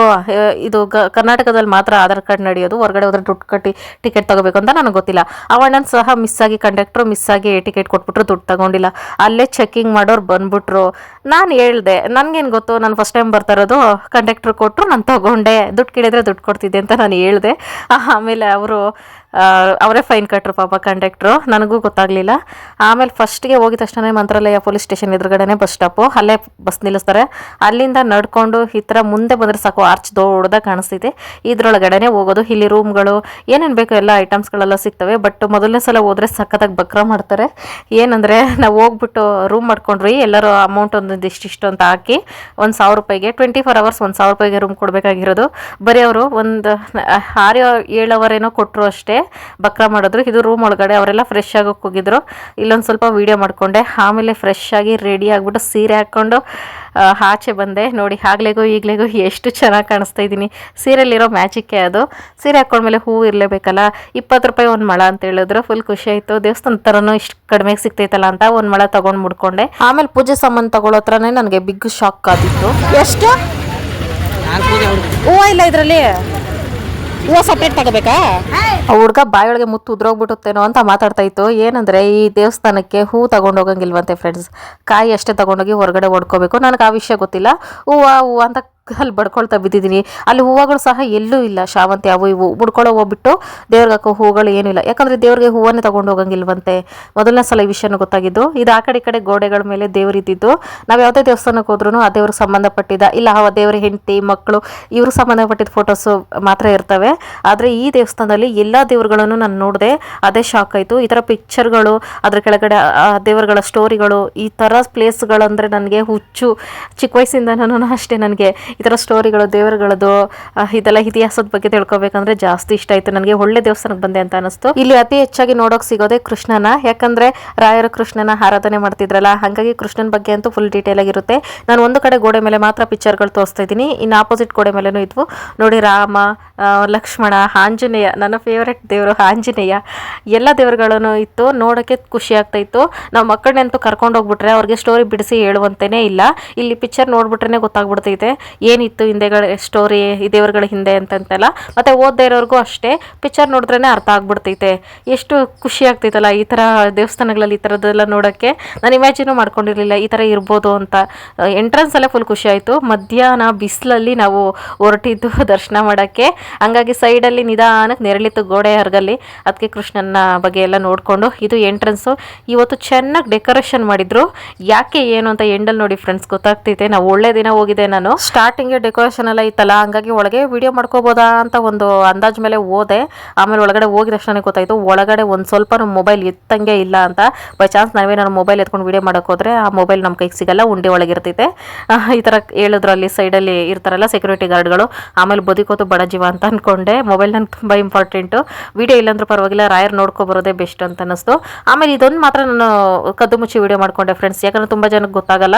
ಇದು ಕರ್ನಾಟಕದಲ್ಲಿ ಮಾತ್ರ ಆಧಾರ್ ಕಾರ್ಡ್ ನಡೆಯೋದು, ಹೊರಗಡೆ ಹೋದ್ರೆ ದುಡ್ಡು ಕಟ್ಟಿ ಟಿಕೆಟ್ ತಗೋಬೇಕು ಅಂತ ನನಗೆ ಗೊತ್ತಿಲ್ಲ. ಅವಣ್ಣನ ಸಹ ಮಿಸ್ ಆಗಿ ಕಂಡಕ್ಟ್ರು ಮಿಸ್ ಆಗಿ ಟಿಕೆಟ್ ಕೊಟ್ಬಿಟ್ರು, ದುಡ್ಡು ತಗೊಂಡಿಲ್ಲ. ಅಲ್ಲೇ ಚೆಕ್ಕಿಂಗ್ ಮಾಡೋರು ಬಂದ್ಬಿಟ್ರು. ನಾನು ಹೇಳ್ದೆ, ನನಗೇನು ಗೊತ್ತು, ನಾನು ಫಸ್ಟ್ ಟೈಮ್ ಬರ್ತಾ ಇರೋದು ಕಂಡಕ್ಟ್ರ್ ಕೊಟ್ಟರು ನಾನು ತಗೊಂಡೆ. ದುಡ್ಡು ಕೇಳಿದ್ರೆ ದುಡ್ಡು ಕೊಡ್ತಿದ್ದೆ ಅಂತ ನಾನು ಹೇಳ್ದೆ. ಆಮೇಲೆ ಅವರು ಅವರೇ ಫೈನ್ ಕಟ್ಟರು ಪಾಪ ಕಂಡಕ್ಟ್ರು ನನಗೂ ಗೊತ್ತಾಗಲಿಲ್ಲ. ಆಮೇಲೆ ಫಸ್ಟಿಗೆ ಹೋಗಿದ ತಕ್ಷಣ ಮಂತ್ರಾಲಯ ಪೊಲೀಸ್ ಸ್ಟೇಷನ್ ಎದುರುಗಡೆನೇ ಬಸ್ ಸ್ಟಾಪು ಅಲ್ಲೇ ಬಸ್ ನಿಲ್ಲಿಸ್ತಾರೆ. ಅಲ್ಲಿ ಅಲ್ಲಿಂದ ನಡ್ಕೊಂಡು ಈ ಥರ ಮುಂದೆ ಬಂದರೆ ಸಾಕು ಆರ್ಚ್ ದೊಡ್ಡದಾಗಿ ಕಾಣಿಸ್ತಿದೆ. ಇದ್ರೊಳಗಡೆನೆ ಹೋಗೋದು, ಇಲ್ಲಿ ರೂಮ್ಗಳು ಏನೇನು ಬೇಕು ಎಲ್ಲ ಐಟಮ್ಸ್ಗಳೆಲ್ಲ ಸಿಗ್ತವೆ. ಬಟ್ ಮೊದಲನೇ ಸಲ ಹೋದರೆ ಸಖತ್ತಾಗಿ ಬಕ್ರ ಮಾಡ್ತಾರೆ. ಏನಂದರೆ, ನಾವು ಹೋಗ್ಬಿಟ್ಟು ರೂಮ್ ಮಾಡ್ಕೊಂಡ್ರಿ ಎಲ್ಲರೂ ಅಮೌಂಟ್ ಒಂದೊಂದು ಅಂತ ಹಾಕಿ, ಒಂದು ಸಾವಿರ ರೂಪಾಯಿಗೆ ಟ್ವೆಂಟಿ ಫೋರ್ ಅವರ್ಸ್ ಒಂದು ಸಾವಿರ ರೂಪಾಯಿಗೆ ರೂಮ್ ಕೊಡಬೇಕಾಗಿರೋದು. ಬರೀ ಅವರು ಒಂದು, ಆರು, ಏಳು ಅವರ್ ಏನೋ ಕೊಟ್ಟರು ಅಷ್ಟೇ ಬಕ್ರ ಮಾಡಿದ್ರು. ಇದು ರೂಮ್ ಒಳಗಡೆ ಅವರೆಲ್ಲ ಫ್ರೆಶ್ ಆಗೋಕೆ ಹೋಗಿದ್ರು. ಇಲ್ಲೊಂದು ಸ್ವಲ್ಪ ವೀಡಿಯೋ ಮಾಡಿಕೊಂಡೆ. ಆಮೇಲೆ ಫ್ರೆಶ್ ಆಗಿ ರೆಡಿ ಆಗಿಬಿಟ್ಟು ಸೀರೆ ಹಾಕ್ಕೊಂಡು ಆಚೆ ಬಂದೆ. ನೋಡಿ ಆಗ್ಲೆಗೂ ಈಗ್ಲೆಗೂ ಎಷ್ಟು ಚೆನ್ನಾಗಿ ಕಾಣಿಸ್ತಾ ಇದ್ದೀನಿ. ಸೀರೆಯಲ್ಲಿರೋ ಮ್ಯಾಜಿಕ್ಕೇ ಅದು. ಸೀರೆ ಹಾಕೊಂಡ್ಮೇಲೆ ಹೂವು ಇರಲೇಬೇಕಲ್ಲ? ಇಪ್ಪತ್ತು ರೂಪಾಯಿ ಒಂದು ಮಳ ಅಂತ ಹೇಳಿದ್ರು. ಫುಲ್ ಖುಷಿ ಆಯಿತು. ದೇವಸ್ಥಾನ ಥರನೂ ಇಷ್ಟು ಕಡಿಮೆಗೆ ಸಿಗ್ತೈತಲ್ಲ ಅಂತ ಒಂದು ಮಳ ತೊಗೊಂಡು ಮುಡ್ಕೊಂಡೆ. ಆಮೇಲೆ ಪೂಜೆ ಸಾಮಾನು ತಗೊಳ್ಳೋ ಹತ್ರನೇ ನನಗೆ ಬಿಗ್ ಶಾಕ್ ಆದಿತ್ತು. ಎಷ್ಟು? ಹೂವು ಇಲ್ಲ ಇದರಲ್ಲಿ? ಹೂವು ಸಪ್ರೇಟ್ ತಗೋಬೇಕಾ? ಆ ಹುಡ್ಗ ಬಾಯೊಳಗೆ ಮುತ್ತು ಉದ್ರೋಗ್ಬಿಟ್ಟುತ್ತೇನೋ ಅಂತ ಮಾತಾಡ್ತಾ ಇತ್ತು. ಏನಂದ್ರೆ ಈ ದೇವಸ್ಥಾನಕ್ಕೆ ಹೂ ತಗೊಂಡು ಹೋಗಂಗಿಲ್ವಂತೆ ಫ್ರೆಂಡ್ಸ್ ಕಾಯಿ ಅಷ್ಟೇ ತಗೊಂಡೋಗಿ ಹೊರಗಡೆ ಹೊಡ್ಕೋಬೇಕು. ನನಗೆ ಆ ವಿಷಯ ಗೊತ್ತಿಲ್ಲ. ಹೂವು ಹೂವು ಅಂತ ಅಲ್ಲಿ ಬಡ್ಕೊಳ್ತಾ ಬಿದ್ದಿದ್ದೀನಿ. ಅಲ್ಲಿ ಹೂವುಗಳು ಸಹ ಎಲ್ಲೂ ಇಲ್ಲ. ಶಾವಂತಿ ಅವು ಇವು ಬುಡ್ಕೊಳ್ಳೋ ಹೋಗ್ಬಿಟ್ಟು ದೇವ್ರಿಗೆ ಹಾಕೋ ಹೂಗಳು ಏನೂ ಇಲ್ಲ. ಯಾಕಂದರೆ ದೇವ್ರಿಗೆ ಹೂವನ್ನೇ ತೊಗೊಂಡು ಹೋಗಂಗಿಲ್ವಂತೆ. ಮೊದಲನೇ ಸಲ ಈ ವಿಷಯನೂ ಗೊತ್ತಾಗಿದ್ದು. ಇದು ಆ ಕಡೆ ಕಡೆ ಗೋಡೆಗಳ ಮೇಲೆ ದೇವರಿದ್ದಿದ್ದು ನಾವು ಯಾವುದೇ ದೇವಸ್ಥಾನಕ್ಕೆ ಹೋದ್ರೂ ಆ ದೇವ್ರಿಗೆ ಸಂಬಂಧಪಟ್ಟಿದ್ದ, ಇಲ್ಲ ಆ ದೇವ್ರ ಹೆಂಡತಿ ಮಕ್ಕಳು ಇವ್ರಿಗೆ ಸಂಬಂಧಪಟ್ಟಿದ್ದ ಫೋಟೋಸು ಮಾತ್ರ ಇರ್ತವೆ. ಆದರೆ ಈ ದೇವಸ್ಥಾನದಲ್ಲಿ ಎಲ್ಲ ದೇವ್ರುಗಳನ್ನು ನಾನು ನೋಡಿದೆ. ಅದೇ ಶಾಕ್ ಆಯಿತು. ಈ ಥರ ಪಿಕ್ಚರ್ಗಳು ಅದರ ಕೆಳಗಡೆ ಆ ದೇವರುಗಳ ಸ್ಟೋರಿಗಳು ಈ ಥರ ಪ್ಲೇಸ್ಗಳಂದರೆ ನನಗೆ ಹುಚ್ಚು. ಚಿಕ್ಕ ನಾನು ಅಷ್ಟೇ ನನಗೆ. ಈ ಥರ ಸ್ಟೋರಿಗಳು, ದೇವರುಗಳದು ಇದೆಲ್ಲ ಇತಿಹಾಸದ ಬಗ್ಗೆ ತಿಳ್ಕೊಬೇಕಂದ್ರೆ ಜಾಸ್ತಿ ಇಷ್ಟ ಆಯಿತು. ನನಗೆ ಒಳ್ಳೆ ದೇವಸ್ಥಾನಕ್ಕೆ ಬಂದೆ ಅಂತ ಅನಿಸ್ತು. ಇಲ್ಲಿ ಅತಿ ಹೆಚ್ಚಾಗಿ ನೋಡೋಕೆ ಸಿಗೋದೇ ಕೃಷ್ಣನ. ಯಾಕಂದರೆ ರಾಯರು ಕೃಷ್ಣನ ಆರಾಧನೆ ಮಾಡ್ತಿದ್ರಲ್ಲ, ಹಾಗಾಗಿ ಕೃಷ್ಣನ ಬಗ್ಗೆ ಅಂತೂ ಫುಲ್ ಡೀಟೇಲ್ ಆಗಿರುತ್ತೆ ನಾನು ಒಂದು ಕಡೆ ಗೋಡೆ ಮೇಲೆ ಮಾತ್ರ ಪಿಕ್ಚರ್ಗಳು ತೋರಿಸ್ತಾ ಇದ್ದೀನಿ. ಇನ್ನು ಆಪೋಸಿಟ್ ಗೋಡೆ ಮೇಲೂ ಇದ್ವು. ನೋಡಿ ರಾಮ ಲಕ್ಷ್ಮಣ, ಆಂಜನೇಯ, ನನ್ನ ಫೇವ್ರೆಟ್ ದೇವರು ಆಂಜನೇಯ. ಎಲ್ಲ ದೇವರುಗಳನ್ನು ಇತ್ತು. ನೋಡೋಕ್ಕೆ ಖುಷಿ ಆಗ್ತಾ ಇತ್ತು. ನಾವು ಮಕ್ಕಳನ್ನಂತೂ ಕರ್ಕೊಂಡು ಹೋಗ್ಬಿಟ್ರೆ ಅವ್ರಿಗೆ ಸ್ಟೋರಿ ಬಿಡಿಸಿ ಹೇಳುವಂತೇನೆ ಇಲ್ಲ. ಇಲ್ಲಿ ಪಿಕ್ಚರ್ ನೋಡ್ಬಿಟ್ರೆ ಗೊತ್ತಾಗ್ಬಿಡ್ತೈತೆ. ಏನಿತ್ತು ಹಿಂದೆಗಳ ಸ್ಟೋರಿ ದೇವರುಗಳ ಹಿಂದೆ ಅಂತಂತೆಲ್ಲ. ಮತ್ತು ಓದದೇ ಇರೋರಿಗೂ ಅಷ್ಟೇ ಪಿಕ್ಚರ್ ನೋಡಿದ್ರೇ ಅರ್ಥ ಆಗ್ಬಿಡ್ತೈತೆ. ಎಷ್ಟು ಖುಷಿ ಆಗ್ತೈತಲ್ಲ ಈ ಥರ ದೇವಸ್ಥಾನಗಳಲ್ಲಿ ಈ ಥರದ್ದೆಲ್ಲ ನೋಡೋಕ್ಕೆ. ನಾನು ಇಮ್ಯಾಜಿನೂ ಮಾಡ್ಕೊಂಡಿರಲಿಲ್ಲ ಈ ಥರ ಇರ್ಬೋದು ಅಂತ. ಎಂಟ್ರೆನ್ಸಲ್ಲೇ ಫುಲ್ ಖುಷಿ ಆಯಿತು. ಮಧ್ಯಾಹ್ನ ಬಿಸಿಲಲ್ಲಿ ನಾವು ಹೊರಟಿದ್ದು *laughs* ದರ್ಶನ ಮಾಡೋಕ್ಕೆ. ಹಂಗಾಗಿ ಸೈಡಲ್ಲಿ ನಿಧಾನಕ್ಕೆ ನೆರಳಿತ್ತು ಗೋಡೆ ಹರ್ಗಲ್ಲಿ ಅದಕ್ಕೆ ಕೃಷ್ಣನ ಬಗ್ಗೆ ಎಲ್ಲ ನೋಡಿಕೊಂಡು ಇದು ಎಂಟ್ರೆನ್ಸು ಇವತ್ತು ಚೆನ್ನಾಗಿ ಡೆಕೋರೇಷನ್ ಮಾಡಿದ್ರು. ಯಾಕೆ ಏನು ಅಂತ ಎಂಡಲ್ಲಿ ನೋಡಿ ಫ್ರೆಂಡ್ಸ್ ಗೊತ್ತಾಗ್ತೈತೆ. ನಾವು ಒಳ್ಳೆ ದಿನ ಹೋಗಿದೆ ನಾನು. ಸ್ಟಾರ್ಟಿಂಗ್ಗೆ ಡೆಕೋರೇಷನ್ ಎಲ್ಲ ಇತ್ತಲ್ಲ ಹಂಗಾಗಿ ಒಳಗೆ ವಿಡಿಯೋ ಮಾಡ್ಕೋಬೋದಾ ಅಂತ ಒಂದು ಅಂದಾಜ್ ಮೇಲೆ ಹೋದೆ. ಆಮೇಲೆ ಒಳಗಡೆ ಹೋಗಿದ ತಕ್ಷಣ ಗೊತ್ತಾಯಿತು, ಒಳಗಡೆ ಒಂದು ಸ್ವಲ್ಪ ಮೊಬೈಲ್ ಇತ್ತಂಗೆ ಇಲ್ಲ ಅಂತ. ಬೈ ಚಾನ್ಸ್ ನಾವೇ ಮೊಬೈಲ್ ಎತ್ಕೊಂಡು ವಿಡಿಯೋ ಮಾಡೋಕ್ಕೋದ್ರೆ ಆ ಮೊಬೈಲ್ ನಮ್ಮ ಕೈಗೆ ಸಿಗಲ್ಲ, ಉಂಡೆ ಒಳಗಿರ್ತೈತೆ. ಈ ಥರ ಹೇಳಿದ್ರು ಅಲ್ಲಿ ಸೈಡಲ್ಲಿ ಇರ್ತಾರಲ್ಲ ಸೆಕ್ಯೂರಿಟಿ ಗಾರ್ಡ್ಗಳು ಆಮೇಲೆ ಬದುಕೋದು ಬಡ ಜೀವ ಅಂತ ಅಂದ್ಕೊಂಡೆ ಮೊಬೈಲ್ ನನಗೆ ತುಂಬ ಇಂಪಾರ್ಟೆಂಟು ವಿಡಿಯೋ ಇಲ್ಲಾಂದ್ರೂ ಪರವಾಗಿಲ್ಲ, ರಾಯರ್ ನೋಡ್ಕೊ ಬರೋದೇ ಬೆಸ್ಟ್ ಅಂತ ಅನ್ನಿಸ್ತು. ಆಮೇಲೆ ಇದೊಂದು ಮಾತ್ರ ನಾನು ಕದ್ದು ಮುಚ್ಚಿ ವಿಡಿಯೋ ಮಾಡ್ಕೊಂಡೆ ಫ್ರೆಂಡ್ಸ್ ಯಾಕಂದ್ರೆ ತುಂಬ ಜನಕ್ಕೆ ಗೊತ್ತಾಗಲ್ಲ.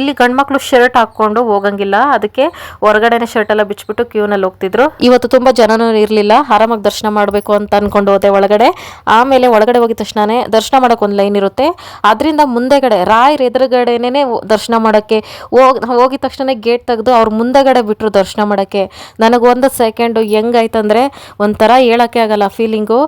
ಇಲ್ಲಿ ಗಂಡು ಗಂಡ್ಮಕ್ಳು ಶರ್ಟ್ ಹಾಕ್ಕೊಂಡು ಹೋಗಂಗಿಲ್ಲ ಅದಕ್ಕೆ ಹೊರಗಡೆನೆ ಶರ್ಟ್ ಎಲ್ಲ ಬಿಚ್ಬಿಟ್ಟು ಕ್ಯೂನಲ್ಲಿ ಹೋಗ್ತಿದ್ರು. ಇವತ್ತು ತುಂಬ ಜನನೂ ಇರಲಿಲ್ಲ. ಆರಾಮಾಗಿ ದರ್ಶನ ಮಾಡಬೇಕು ಅಂತ ಅನ್ಕೊಂಡು ಹೋದೆ ಒಳಗಡೆ. ಆಮೇಲೆ ಒಳಗಡೆ ಹೋಗಿದ ತಕ್ಷಣನೇ ದರ್ಶನ ಮಾಡೋಕೆ ಒಂದು ಲೈನ್ ಇರುತ್ತೆ. ಅದರಿಂದ ಮುಂದೆಗಡೆ, ರಾಯರ್ ಎದುರುಗಡೆನೇ ದರ್ಶನ ಮಾಡೋಕ್ಕೆ ಹೋಗ್, ಹೋಗಿದ ತಕ್ಷಣ ಗೇಟ್ ತೆಗೆದು ಅವ್ರ ಮುಂದೆಗಡೆ ಬಿಟ್ಟರು ದರ್ಶನ ಮಾಡೋಕ್ಕೆ. ನನಗೆ ಒಂದು ಸೆಕೆಂಡು ಹೆಂಗಾಯ್ತಂದ್ರೆ ಒಂಥರ ಹೇಳೋಕ್ಕೆ ಆಗಲ್ಲ ಫೀಲಿಂಗು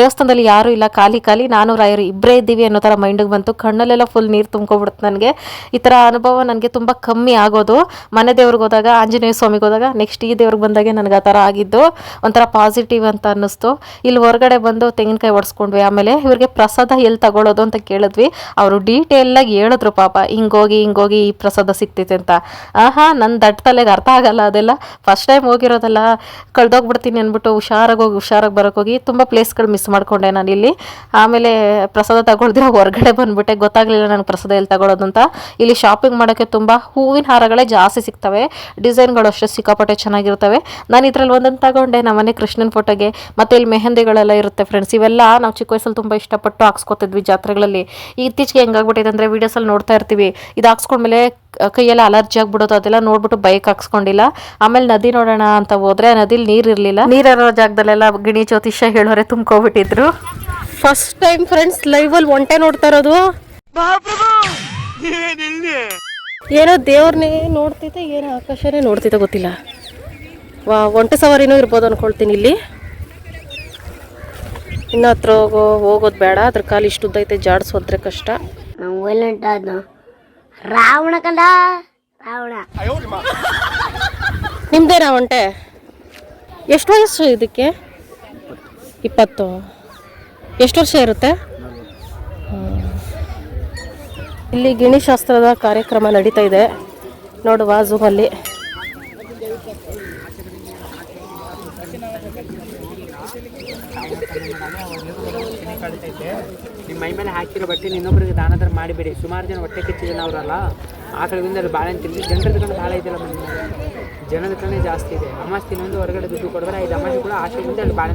ದೇವಸ್ಥಾನದಲ್ಲಿ ಯಾರೂ ಇಲ್ಲ, ಖಾಲಿ ಖಾಲಿ. ನಾನು, ರಾಯರು ಇಬ್ಬರೇ ಇದ್ದೀವಿ ಅನ್ನೋ ಥರ ಮೈಂಡಿಗೆ ಬಂತು. ಕಣ್ಣಲ್ಲೆಲ್ಲ ಫುಲ್ ನೀರು ತುಂಬ್ಕೊಬಿಡುತ್ತೆ ನನಗೆ. ಈ ಥರ ಅನುಭವ ನನಗೆ ತುಂಬ ಕಮ್ಮಿ ಆಗೋದು. ಮನೆ ದೇವ್ರಿಗೆ ಹೋದಾಗ, ಆಂಜನೇಯ ಸ್ವಾಮಿಗೆ ಹೋದಾಗ ನೆಕ್ಸ್ಟ್ ಈ ದೇವ್ರಿಗೆ ಬಂದಾಗೆ ನನಗೆ ಆ ಥರ ಆಗಿದ್ದು, ಒಂಥರ ಪಾಸಿಟಿವ್ ಅಂತ ಅನ್ನಿಸ್ತು. ಇಲ್ಲಿ ಹೊರಗಡೆ ಬಂದು ತೆಂಗಿನಕಾಯಿ ಒಡ್ಸ್ಕೊಂಡ್ವಿ. ಆಮೇಲೆ ಇವ್ರಿಗೆ ಪ್ರಸಾದ ಎಲ್ಲಿ ತಗೊಳ್ಳೋದು ಅಂತ ಕೇಳಿದ್ವಿ. ಅವರು ಡೀಟೇಲಾಗಿ ಹೇಳಿದ್ರು ಪಾಪ, ಹಿಂಗೋಗಿ ಹಿಂಗೋಗಿ ಈ ಪ್ರಸಾದ ಸಿಗ್ತೈತೆ ಅಂತ. ಆಹಾ ನನ್ನ ದಟ್ಟ ತಲೆಗೆ ಅರ್ಥ ಆಗಲ್ಲ ಅದೆಲ್ಲ. ಫಸ್ಟ್ ಟೈಮ್ ಹೋಗಿರೋದಲ್ಲ, ಕಳ್ದೋಗ್ಬಿಡ್ತೀನಿ ಅಂದ್ಬಿಟ್ಟು ಹುಷಾರಾಗಿ ಹೋಗಿ, ಹುಷಾರಾಗಿ ಬರೋಕ್ಕೋಗಿ ತುಂಬ ಪ್ಲೇಸ್ಗಳು ಮಿಸ್ ಮಾಡ್ಕೊಂಡೆ ನಾನು ಇಲ್ಲಿ. ಆಮೇಲೆ ಪ್ರಸಾದ ತಗೊಳ್ದಿರೋ ಹೊರಗಡೆ ಬಂದ್ಬಿಟ್ಟೆ. ಗೊತ್ತಾಗಲಿಲ್ಲ ನನಗೆ ಪ್ರಸಾದ ಎಲ್ಲಿ ತಗೊಳ್ಳೋದು ಅಂತ. ಇಲ್ಲಿ ಶಾಪಿಂಗ್ ಮಾಡೋಕ್ಕೆ ತುಂಬ ಹೂವಿನ ಹಾರಗಳೇ ಜಾಸ್ತಿ ಸಿಗ್ತವೆ. ಡಿಸೈನ್ಗಳು ಅಷ್ಟೇ ಸಿಕ್ಕಾಪಟ್ಟೆ ಚೆನ್ನಾಗಿರ್ತವೆ ನಾನು ಇದರಲ್ಲಿ ಒಂದೊಂದು ತಗೊಂಡೆ ನಮ್ಮನೆ ಕೃಷ್ಣನ ಫೋಟೋಗೆ. ಮತ್ತು ಇಲ್ಲಿ ಮೆಹಂದಿಗಳೆಲ್ಲ ಇರುತ್ತೆ ಫ್ರೆಂಡ್ಸ್ ಇವೆಲ್ಲ ನಾವು ಚಿಕ್ಕ ವಯಸ್ಸಲ್ಲಿ ತುಂಬ ಇಷ್ಟಪಟ್ಟು ಹಾಕ್ಸ್ಕೊತಿದ್ವಿ ಜಾತ್ರೆಗಳಲ್ಲಿ. ಇತ್ತೀಚೆಗೆ ಹೆಂಗಾಗ್ಬಿಟ್ಟಿದೆ ಅಂದರೆ ವೀಡಿಯೋಸಲ್ಲಿ ನೋಡ್ತಾ ಇರ್ತೀವಿ. ಇದು ಹಾಕ್ಸ್ಕೊಂಡ್ಮೇಲೆ ಕೈಯೆಲ್ಲ ಅಲರ್ಜಿ ಆಗ್ಬಿಡೋದು ಅದೆಲ್ಲ ನೋಡ್ಬಿಟ್ಟು ಬೈಕ್ ಹಾಕ್ಸ್ಕೊಂಡಿಲ್ಲ. ಆಮೇಲೆ ನದಿ ನೋಡೋಣ ಅಂತ ಹೋದ್ರೆ ನದಿಲಿ ನೀರು ಇರಲಿಲ್ಲ. ನೀರಿರೋ ಜಾಗದಲ್ಲೆಲ್ಲ ಗಿಣಿ ಜ್ಯೋತಿಷ ಹೇಳೋರೆ ತುಂಬ್ಕೊಬಿಟ್ಟಿದ್ರು. ಫಸ್ಟ್ ಟೈಮ್ ಫ್ರೆಂಡ್ಸ್ ಲೈವಲ್ಲಿ ಒಂಟೆ ನೋಡ್ತಾ ಇರೋದು. ಏನೋ ದೇವ್ರನ್ನೇ ನೋಡ್ತಿದ್ದೆ ಏನೋ ಆಕಾಶನೇ ನೋಡ್ತಿದ್ದೆ ಗೊತ್ತಿಲ್ಲ. ವಾ ಒಂಟೆ ಸವಾರಿನೂ ಇರ್ಬೋದು ಅನ್ಕೊಳ್ತೀನಿ ಇಲ್ಲಿ. ಇನ್ನು ಹತ್ರ ಹೋಗೋ ಹೋಗೋದು ಬೇಡ ಅದ್ರ ಕಾಲು ಇಷ್ಟು ಉದ್ದೈತೆ ಜಾಡ್ಸೋದ್ರೆ ಕಷ್ಟ. ರಾವಣ ಕಂದ? ರಾವಣ. ನಿಮ್ದೇನಾ ಒಂಟೆ? ಎಷ್ಟು ವಯಸ್ಸು ಇದಕ್ಕೆ? ಇಪ್ಪತ್ತು. ಎಷ್ಟು ವರ್ಷ ಇರುತ್ತೆ ಹ್ಮ್. ಇಲ್ಲಿ ಗಿಣಿಶಾಸ್ತ್ರದ ಕಾರ್ಯಕ್ರಮ ನಡೀತಾ ಇದೆ. ನೋಡುವ ಝೂಮಲ್ಲಿ ನಿಮ್ಮ ಮೈ ಮೇಲೆ ಹಾಕಿರೋ ಬಟ್ಟೆ ಇನ್ನೊಬ್ಬರಿಗೆ ದಾನ ಥರ ಮಾಡಿಬಿಡಿ. ಸುಮಾರು ಜನ ಹೊಟ್ಟೆ ಕಿಚ್ಚು ಜನ ಅವರಲ್ಲ. ಆ ಕಡೆಯಿಂದ ಅಲ್ಲಿ ಬಾಳೆ ತಿಂದು ಜನರ ಕಡೆ ಭಾಳ ಇದೆಯಲ್ಲ ಮನೆ ಜನದ ಕಡೆ ಜಾಸ್ತಿ ಇದೆ. ಅಮಾಸ್ ಒಂದು ಹೊರಗಡೆ ದುಡ್ಡು ಕೊಡಿದ್ರೆ ಐದು ಅಮಾಸಿ ಕೂಡ ಆಶೆಯಿಂದ ಅಲ್ಲಿ ಬಾಳೆ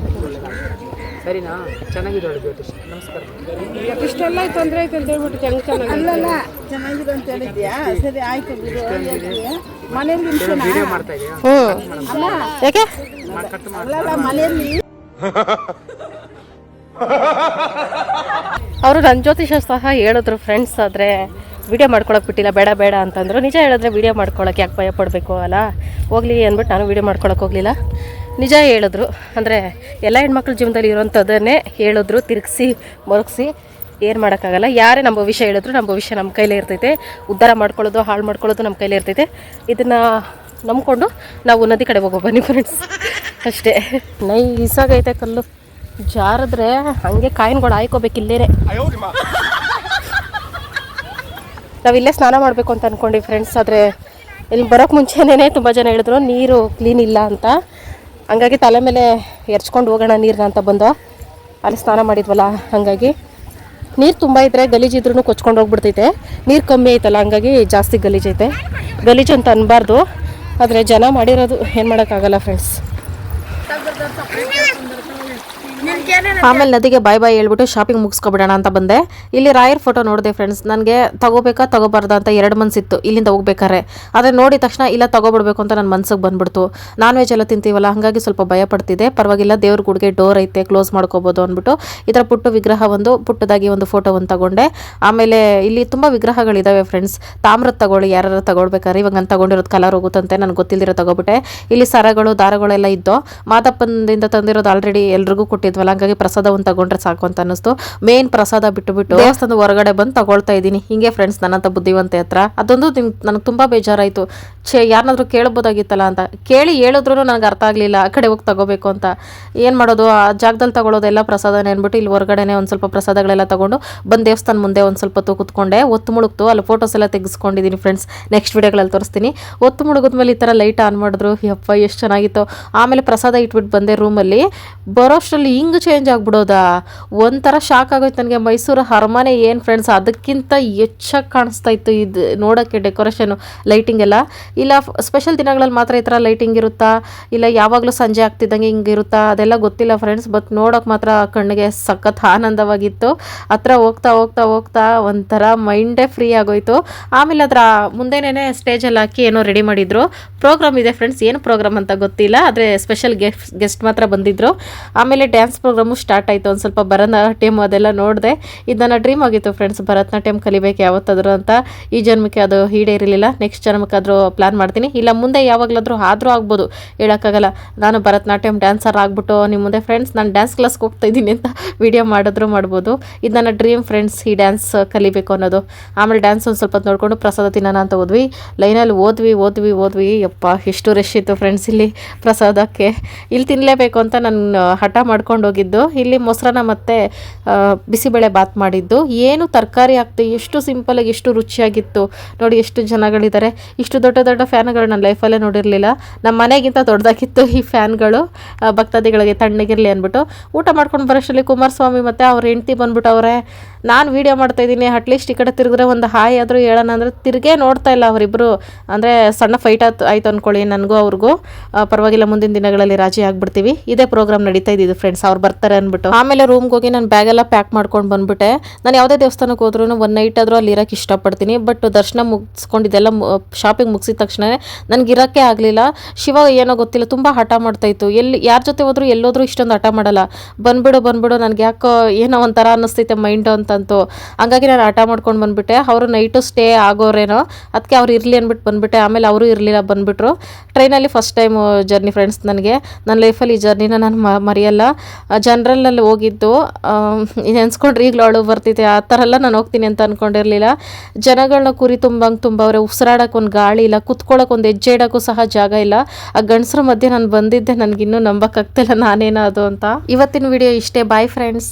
ಸರಿನಾ? ಚೆನ್ನಾಗಿದೆ ಒಳ್ಳೆ ಜ್ಯೋತಿಷ್. ನಮಸ್ಕಾರ. ಇಷ್ಟೆಲ್ಲ ತೊಂದರೆ ಆಯ್ತು ಅಂತ ಹೇಳ್ಬಿಟ್ಟು ಹೆಂಗ್ ಚೆನ್ನಾಗಿ ಅಲ್ಲಲ್ಲ ಚೆನ್ನಾಗಿದೆ ಅಂತ ಹೇಳಿದ್ಯಾ? ಸರಿ ಆಯ್ತು ಬಿಡು ಮನೆಯಲ್ಲಿ ವಿಡಿಯೋ ಮಾಡ್ತಾ ಇದೆಯಾ? ಹ್ಞೂ ಯಾಕೆ? ಕಟ್ ಮಾಡಿ ಅಲ್ಲಲ್ಲ ಮನೆಯಲ್ಲಿ? ಅವರು ನನ್ನ ಜ್ಯೋತಿಷ ಸಹ ಹೇಳಿದ್ರು ಫ್ರೆಂಡ್ಸ್ ಆದರೆ ವಿಡಿಯೋ ಮಾಡ್ಕೊಳಕ್ಕೆ ಬಿಟ್ಟಿಲ್ಲ, ಬೇಡ ಬೇಡ ಅಂತಂದ್ರು. ನಿಜ ಹೇಳಿದ್ರೆ ವಿಡಿಯೋ ಮಾಡ್ಕೊಳಕ್ಕೆ ಯಾಕೆ ಭಯ ಪಡಬೇಕು ಅಲ್ಲ? ಹೋಗ್ಲಿ ಅಂದ್ಬಿಟ್ಟು ನಾನು ವಿಡಿಯೋ ಮಾಡ್ಕೊಳಕ್ಕೆ ಹೋಗಲಿಲ್ಲ. ನಿಜ ಹೇಳಿದ್ರು. ಅಂದರೆ ಎಲ್ಲ ಹೆಣ್ಮಕ್ಳ ಜೀವನದಲ್ಲಿ ಇರೋಂಥದ್ದನ್ನೇ ಹೇಳಿದ್ರು, ತಿರುಗಿಸಿ, ಮರುಗಿಸಿ. ಏನು ಮಾಡೋಕ್ಕಾಗಲ್ಲ. ಯಾರೇ ನಮ್ಮ ಭವಿಷ್ಯ ಹೇಳಿದ್ರು ನಮ್ಮ ಭವಿಷ್ಯ ನಮ್ಮ ಕೈಲೇ ಇರ್ತೈತೆ. ಉದ್ಧಾರ ಮಾಡ್ಕೊಳ್ಳೋದು, ಹಾಳು ಮಾಡ್ಕೊಳ್ಳೋದು ನಮ್ಮ ಕೈಲೇ ಇರ್ತೈತೆ. ಇದನ್ನು ನಂಬ್ಕೊಂಡು ನಾವು ನದಿ ಕಡೆ ಹೋಗೋ ಬನ್ನಿ ಫ್ರೆಂಡ್ಸ್ ಅಷ್ಟೇ. ನೈಸಾಗೈತೆ ಕಲ್ಲು. ಜಾರಿದ್ರೆ ಹಂಗೆ ಕಾಯಿನ್ಗಳು ಆಯ್ಕೋಬೇಕು ಇಲ್ಲೇನೆ. ನಾವಿಲ್ಲೇ ಸ್ನಾನ ಮಾಡಬೇಕು ಅಂತ ಅಂದ್ಕೊಂಡ್ವಿ ಫ್ರೆಂಡ್ಸ್ ಆದರೆ ಇಲ್ಲಿ ಬರೋಕ್ಕೆ ಮುಂಚೆನೇ ತುಂಬ ಜನ ಹೇಳಿದ್ರು, ನೀರು ಕ್ಲೀನ್ ಇಲ್ಲ ಅಂತ. ಹಂಗಾಗಿ ತಲೆ ಮೇಲೆ ಎರ್ಚ್ಕೊಂಡು ಹೋಗೋಣ ನೀರನ್ನ ಅಂತ ಬಂದು. ಅಲ್ಲಿ ಸ್ನಾನ ಮಾಡಿದ್ವಲ್ಲ, ಹಾಗಾಗಿ. ನೀರು ತುಂಬ ಇದ್ದರೆ ಗಲೀಜಿದ್ರೂ ಕೊಚ್ಕೊಂಡು ಹೋಗ್ಬಿಡ್ತೈತೆ. ನೀರು ಕಮ್ಮಿ ಐತಲ್ಲ, ಹಂಗಾಗಿ ಜಾಸ್ತಿ ಗಲೀಜೈತೆ ಗಲೀಜು ಅಂತ ಅನ್ನಬಾರ್ದು ಆದರೆ ಜನ ಮಾಡಿರೋದು ಏನು ಮಾಡೋಕ್ಕಾಗಲ್ಲ ಫ್ರೆಂಡ್ಸ್ ಆಮೇಲೆ ನದಿಗೆ ಬಾಯ್ ಬಾಯ್ ಹೇಳ್ಬಿಟ್ಟು ಶಾಪಿಂಗ್ ಮುಗಿಸ್ಕೊಬಿಡೋಣ ಅಂತ ಬಂದೆ. ಇಲ್ಲಿ ರಾಯರ್ ಫೋಟೋ ನೋಡಿದೆ ಫ್ರೆಂಡ್ಸ್ ನನಗೆ ತಗೋಬೇಕಾ, ತಗೋಬಾರ್ದು ಅಂತ ಎರಡು ಮನ್ಸಿತ್ತು. ಇಲ್ಲಿಂದ ಹೋಗ್ಬೇಕಾರೆ ಆದರೆ ನೋಡಿದ ತಕ್ಷಣ ಇಲ್ಲ, ತಗೋಬಿಡ್ಬೇಕು ಅಂತ ನನ್ನ ಮನ್ಸಿಗೆ ಬಂದ್ಬಿಡ್ತು. ನಾನ್ ವೆಜ್ ಎಲ್ಲ ತಿಂತೀವಲ್ಲ, ಹಾಗಾಗಿ ಸ್ವಲ್ಪ ಭಯ ಪಡ್ತಿದೆ ಪರವಾಗಿಲ್ಲ, ದೇವ್ರ ಗುಡಿಗೆ ಡೋರ್ ಐತೆ ಕ್ಲೋಸ್ ಮಾಡ್ಕೋಬೋದು ಅಂದ್ಬಿಟ್ಟು ಈ ಥರ ಪುಟ್ಟ ವಿಗ್ರಹ ಒಂದು, ಪುಟ್ಟದಾಗಿ ಒಂದು ಫೋಟೋವನ್ನು ತಗೊಂಡೆ. ಆಮೇಲೆ ಇಲ್ಲಿ ತುಂಬ ವಿಗ್ರಹಗಳಿದ್ದಾವೆ ಫ್ರೆಂಡ್ಸ್ ತಾಮ್ರದ ತಗೊಳ್ಳಿ ಯಾರು ತಗೊಳ್ಬೇಕಾದ್ರೆ, ಇವಾಗ ನಾನು ತಗೊಂಡಿರೋದು ಕಲರ್ ಹೋಗುತ್ತಂತೆ, ನನಗೆ ಗೊತ್ತಿಲ್ದಿರೋ ತಗೋಬಿಟ್ಟೆ. ಇಲ್ಲಿ ಸರಗಳು, ದಾರಗಳೆಲ್ಲ ಇದ್ದೋ ಮಾದಪ್ಪನಿಂದ ತಂದಿರೋದು ಆಲ್ರೆಡಿ ಎಲ್ರಿಗೂ ಕೊಟ್ಟಿದ್ವಲ್ಲ ಹಂಗಾಗಿ ಪ್ರಸಾದ ಒಂದು ತಗೊಂಡ್ರೆ ಸಾಕು ಅಂತ ಅನ್ನಿಸ್ತು. ಮೇನ್ ಪ್ರಸಾದ ಬಿಟ್ಟು ಬಿಟ್ಟು ದೇವಸ್ಥಾನದ ಹೊರಗಡೆ ಬಂದು ತಗೊಳ್ತಾ ಇದ್ದೀನಿ. ಹಿಂಗೆ ಫ್ರೆಂಡ್ಸ್ ನನ್ನಂತ ಬುದ್ಧಿವಂತೆ ಹತ್ರ. ಅದೊಂದು ನಿಮ್ ನನಗೆ ತುಂಬ ಬೇಜಾರಾಯಿತು. ಛೇ ಯಾರನ್ನಾದ್ರೂ ಕೇಳ್ಬೋದಾಗಿತ್ತಲ್ಲ ಅಂತ. ಕೇಳಿ ಹೇಳಿದ್ರು ನನಗೆ ಅರ್ಥ ಆಗಲಿಲ್ಲ. ಆ ಕಡೆ ಹೋಗಿ ತಗೋಬೇಕು ಅಂತ. ಏನು ಮಾಡೋದು? ಆ ಜಾಗದಲ್ಲಿ ತಗೊಳ್ಳೋದೆಲ್ಲ ಪ್ರಸಾದನೇ ಅಂದ್ಬಿಟ್ಟು ಇಲ್ಲಿ ಹೊರಗಡೆನೆ ಒಂದು ಸ್ವಲ್ಪ ಪ್ರಸಾದಗಳೆಲ್ಲ ತಗೊಂಡು ಬಂದು ದೇವಸ್ಥಾನ ಮುಂದೆ ಒಂದು ಸ್ವಲ್ಪ ಹೊತ್ತು ಕೂತ್ಕೊಂಡೆ. ಒತ್ತು ಮುಳುಗ್ತು. ಅಲ್ಲಿ ಫೋಟೋಸ್ ಎಲ್ಲ ತೆಗೆಸ್ಕೊಂಡಿದ್ದೀನಿ ಫ್ರೆಂಡ್ಸ್ ನೆಕ್ಸ್ಟ್ ವಿಡಿಯೋಗಳಲ್ಲಿ ತೋರಿಸ್ತೀನಿ. ಒತ್ತು ಮುಳುಗಿದ್ಮೇಲೆ ಈ ಥರ ಲೈಟ್ ಆನ್ ಮಾಡಿದ್ರು. ಯಪ್ಪ ಎಷ್ಟು ಚೆನ್ನಾಗಿತ್ತು. ಆಮೇಲೆ ಪ್ರಸಾದ ಇಟ್ಬಿಟ್ಟು ಬಂದೆ ರೂಮಲ್ಲಿ ಬರೋಷ್ಟರಲ್ಲಿ ಹಿಂಗೆ ಚೇಂಜ್ ಆಗ್ಬಿಡೋದಾ? ಒಂಥರ ಶಾಕ್ ಆಗೋಯ್ತು ನನಗೆ. ಮೈಸೂರು ಅರಮನೆ ಏನು ಫ್ರೆಂಡ್ಸ್ ಅದಕ್ಕಿಂತ ಹೆಚ್ಚಾಗಿ ಕಾಣಿಸ್ತಾ ಇತ್ತು ಇದು ನೋಡೋಕ್ಕೆ ಡೆಕೋರೇಷನು ಲೈಟಿಂಗ್ ಎಲ್ಲ. ಇಲ್ಲ ಸ್ಪೆಷಲ್ ದಿನಗಳಲ್ಲಿ ಮಾತ್ರ ಈ ಥರ ಲೈಟಿಂಗ್ ಇರುತ್ತಾ? ಇಲ್ಲ, ಯಾವಾಗಲೂ ಸಂಜೆ ಆಗ್ತಿದ್ದಂಗೆ ಹಿಂಗೆ ಇರುತ್ತಾ? ಅದೆಲ್ಲ ಗೊತ್ತಿಲ್ಲ ಫ್ರೆಂಡ್ಸ್ ಬಟ್ ನೋಡೋಕೆ ಮಾತ್ರ ಕಣ್ಣಿಗೆ ಸಖತ್ ಆನಂದವಾಗಿತ್ತು. ಹತ್ರ ಹೋಗ್ತಾ ಹೋಗ್ತಾ ಹೋಗ್ತಾ ಒಂಥರ ಮೈಂಡೇ ಫ್ರೀ ಆಗೋಯ್ತು. ಆಮೇಲೆ ಅದರ ಮುಂದೆನೇ ಸ್ಟೇಜಲ್ಲಿ ಹಾಕಿ ಏನೋ ರೆಡಿ ಮಾಡಿದ್ರು. ಪ್ರೋಗ್ರಾಮ್ ಇದೆ ಫ್ರೆಂಡ್ಸ್ ಏನು ಪ್ರೋಗ್ರಾಮ್ ಅಂತ ಗೊತ್ತಿಲ್ಲ, ಆದರೆ ಸ್ಪೆಷಲ್ ಗೆಸ್ಟ್ ಗೆಸ್ಟ್ ಮಾತ್ರ ಬಂದಿದ್ರು. ಆಮೇಲೆ ಡ್ಯಾನ್ಸ್ ಪ್ರೋಗ್ರಾಮು ಸ್ಟಾರ್ಟ್ ಆಯಿತು. ಒಂದು ಸ್ವಲ್ಪ ಭರತನಾಟ್ಯಮ್ ಅದೆಲ್ಲ ನೋಡಿದೆ. ಇದು ನನ್ನ ಡ್ರೀಮ್ ಆಗಿತ್ತು ಫ್ರೆಂಡ್ಸ್ ಭರತನಾಟ್ಯಮ್ ಕಲಿಬೇಕು ಯಾವತ್ತಾದರೂ ಅಂತ. ಈ ಜನ್ಮಕ್ಕೆ ಅದು ಈಡೇರಿರಲಿಲ್ಲ ನೆಕ್ಸ್ಟ್ ಜನ್ಮಕ್ಕಾದರೂ ಪ್ಲ್ಯಾನ್ ಮಾಡ್ತೀನಿ. ಇಲ್ಲ, ಮುಂದೆ ಯಾವಾಗಲಾದರೂ ಆದರೂ ಆಗ್ಬೋದು. ಹೇಳೋಕ್ಕಾಗಲ್ಲ. ನಾನು ಭರತನಾಟ್ಯಮ್ ಡ್ಯಾನ್ಸರ್ ಆಗ್ಬಿಟ್ಟು ನಿಮ್ಮ ಮುಂದೆ ಫ್ರೆಂಡ್ಸ್ ನಾನು ಡ್ಯಾನ್ಸ್ ಕ್ಲಾಸ್ಗೆ ಹೋಗ್ತಾ ಇದ್ದೀನಿ ಅಂತ ವಿಡಿಯೋ ಮಾಡಿದ್ರು ಮಾಡ್ಬೋದು. ಇದು ನನ್ನ ಡ್ರೀಮ್ ಫ್ರೆಂಡ್ಸ್ ಈ ಡ್ಯಾನ್ಸ್ ಕಲಿಬೇಕು ಅನ್ನೋದು. ಆಮೇಲೆ ಡ್ಯಾನ್ಸ್ ಒಂದು ಸ್ವಲ್ಪ ನೋಡಿಕೊಂಡು ಪ್ರಸಾದ ತಿನ್ನೋಣ ಅಂತ ಹೋದ್ವಿ. ಲೈನಲ್ಲಿ ಓದ್ವಿ ಓದ್ವಿ ಓದ್ವಿ. ಯಪ್ಪ, ಎಷ್ಟು ರಶ್ ಇತ್ತು ಫ್ರೆಂಡ್ಸ್ ಇಲ್ಲಿ ಪ್ರಸಾದಕ್ಕೆ. ಇಲ್ಲಿ ತಿನ್ನಲೇಬೇಕು ಅಂತ ನಾನು ಹಠ ಮಾಡ್ಕೊಂಡು ಹೋಗಿದ್ದು ಇಲ್ಲಿ ಮೊಸರನ್ನ ಮತ್ತು ಬಿಸಿಬೇಳೆ ಬಾತ್ ಮಾಡಿದ್ದು. ಏನು ತರಕಾರಿ ಆಗ್ತು ಎಷ್ಟು ಸಿಂಪಲಾಗಿ ಎಷ್ಟು ರುಚಿಯಾಗಿತ್ತು. ನೋಡಿ ಎಷ್ಟು ಜನಗಳಿದ್ದಾರೆ ಇಷ್ಟು ದೊಡ್ಡ ದೊಡ್ಡ ಫ್ಯಾನ್ಗಳು ನನ್ನ ಲೈಫಲ್ಲೇ ನೋಡಿರಲಿಲ್ಲ. ನಮ್ಮ ಮನೆಗಿಂತ ದೊಡ್ಡದಾಗಿತ್ತು ಈ ಫ್ಯಾನ್ಗಳು. ಭಕ್ತಾದಿಗಳಿಗೆ ತಣ್ಣಗಿರಲಿ ಅಂದ್ಬಿಟ್ಟು. ಊಟ ಮಾಡ್ಕೊಂಡು ಬರೋಷ್ಟರಲ್ಲಿ ಕುಮಾರಸ್ವಾಮಿ ಮತ್ತು ಅವ್ರ ಹೆಂಡ್ತಿ ಬಂದ್ಬಿಟ್ಟು ಅವರೇ ನಾನು ವೀಡಿಯೋ ಮಾಡ್ತಾ ಇದ್ದೀನಿ ಅಟ್ಲೀಸ್ಟ್ ಈ ಕಡೆ ತಿರುಗಿದ್ರೆ ಒಂದು ಹಾಯ್ ಆದರೂ ಹೇಳೋಣ ಅಂದರೆ ತಿರುಗೇ ನೋಡ್ತಾ ಇಲ್ಲ ಅವರಿಬ್ಬರು ಅಂದರೆ ಸಣ್ಣ ಫೈಟ್ ಆಯ್ತು ಆಯ್ತು ಅಂದ್ಕೊಳ್ಳಿ ನನಗೂ ಅವ್ರಿಗೂ. ಪರವಾಗಿಲ್ಲ, ಮುಂದಿನ ದಿನಗಳಲ್ಲಿ ರಾಜಿ ಆಗಿಬಿಡ್ತೀವಿ. ಇದೇ ಪ್ರೋಗ್ರಾಮ್ ನಡೀತಾ ಇದ್ದಿದ್ದು ಫ್ರೆಂಡ್ಸ್ ಅವ್ರು ಬರ್ತಾರೆ ಅಂದ್ಬಿಟ್ಟು ಆಮೇಲೆ ರೂಮ್ಗೆ ಹೋಗಿ ನಾನು ಬ್ಯಾಗೆಲ್ಲ ಪ್ಯಾಕ್ ಮಾಡ್ಕೊಂಡು ಬಂದ್ಬಿಟ್ಟೆ. ನಾನು ಯಾವುದೇ ದೇವಸ್ಥಾನಕ್ಕೆ ಹೋದ್ರೂ ಒನ್ ನೈಟ್ ಆದರೂ ಅಲ್ಲಿ ಇರೋಕ್ಕೆ ಇಷ್ಟಪಡ್ತೀನಿ ಬಟ್ ದರ್ಶನ ಮುಗಿಸ್ಕೊಂಡಿದ್ದೆಲ್ಲ ಶಾಪಿಂಗ್ ಮುಗಿಸಿದ ತಕ್ಷಣ ನನಗೆ ಇರೋಕ್ಕೆ ಆಗಲಿಲ್ಲ. ಶಿವ ಏನೋ ಗೊತ್ತಿಲ್ಲ, ತುಂಬ ಹಠ ಮಾಡ್ತಾ ಇತ್ತು. ಎಲ್ಲಿ ಯಾರ ಜೊತೆ ಹೋದ್ರು ಎಲ್ಲೋದ್ರೂ ಇಷ್ಟೊಂದು ಹಠ ಮಾಡಲ್ಲ. ಬಂದ್ಬಿಡು ಬಂದ್ಬಿಡು, ನನಗೆ ಯಾಕೋ ಏನೋ ಒಂಥರ ಅನ್ನಿಸ್ತೈತೆ ಮೈಂಡು ಅಂತಂತು. ಹಂಗಾಗಿ ನಾನು ಆಟ ಮಾಡ್ಕೊಂಡು ಬಂದುಬಿಟ್ಟೆ. ಅವರು ನೈಟು ಸ್ಟೇ ಆಗೋರೇನೋ ಅದಕ್ಕೆ ಅವ್ರು ಇರಲಿ ಅಂದ್ಬಿಟ್ಟು ಬಂದುಬಿಟ್ಟೆ. ಆಮೇಲೆ ಅವರು ಇರಲಿಲ್ಲ ಬಂದುಬಿಟ್ರು. ಟ್ರೈನಲ್ಲಿ ಫಸ್ಟ್ ಟೈಮ್ ಜರ್ನಿ ಫ್ರೆಂಡ್ಸ್ ನನಗೆ. ನನ್ನ ಲೈಫಲ್ಲಿ ಈ ಜರ್ನಿನ ನಾನು ಮರೆಯಲ್ಲ. ಜನರಲಲ್ಲಿ ಹೋಗಿದ್ದು ನೆನೆಸ್ಕೊಂಡ್ರೆ ಈಗಲೂ ಅಳು ಬರ್ತಿದೆ. ಆ ಥರ ಎಲ್ಲ ನಾನು ಹೋಗ್ತೀನಿ ಅಂತ ಅಂದ್ಕೊಂಡಿರಲಿಲ್ಲ ಜನಗಳನ್ನ ಕುರಿ ತುಂಬಂಗೆ ತುಂಬವ್ರೆ ಉಸಿರಾಡೋಕೆ ಒಂದು ಗಾಳಿ ಇಲ್ಲ ಕುತ್ಕೊಳ್ಳೋಕೆ ಒಂದು ಹೆಜ್ಜೆ ಇಡೋಕ್ಕೂ ಸಹ ಜಾಗ ಇಲ್ಲ. ಆ ಗಂಡಸ್ರ ಮಧ್ಯೆ ನಾನು ಬಂದಿದ್ದೆ. ನನಗಿನ್ನೂ ನಂಬಕ್ಕಾಗ್ತಿಲ್ಲ ನಾನೇನೋ ಅದು ಅಂತ. ಇವತ್ತಿನ ವಿಡಿಯೋ ಇಷ್ಟೇ. Bye friends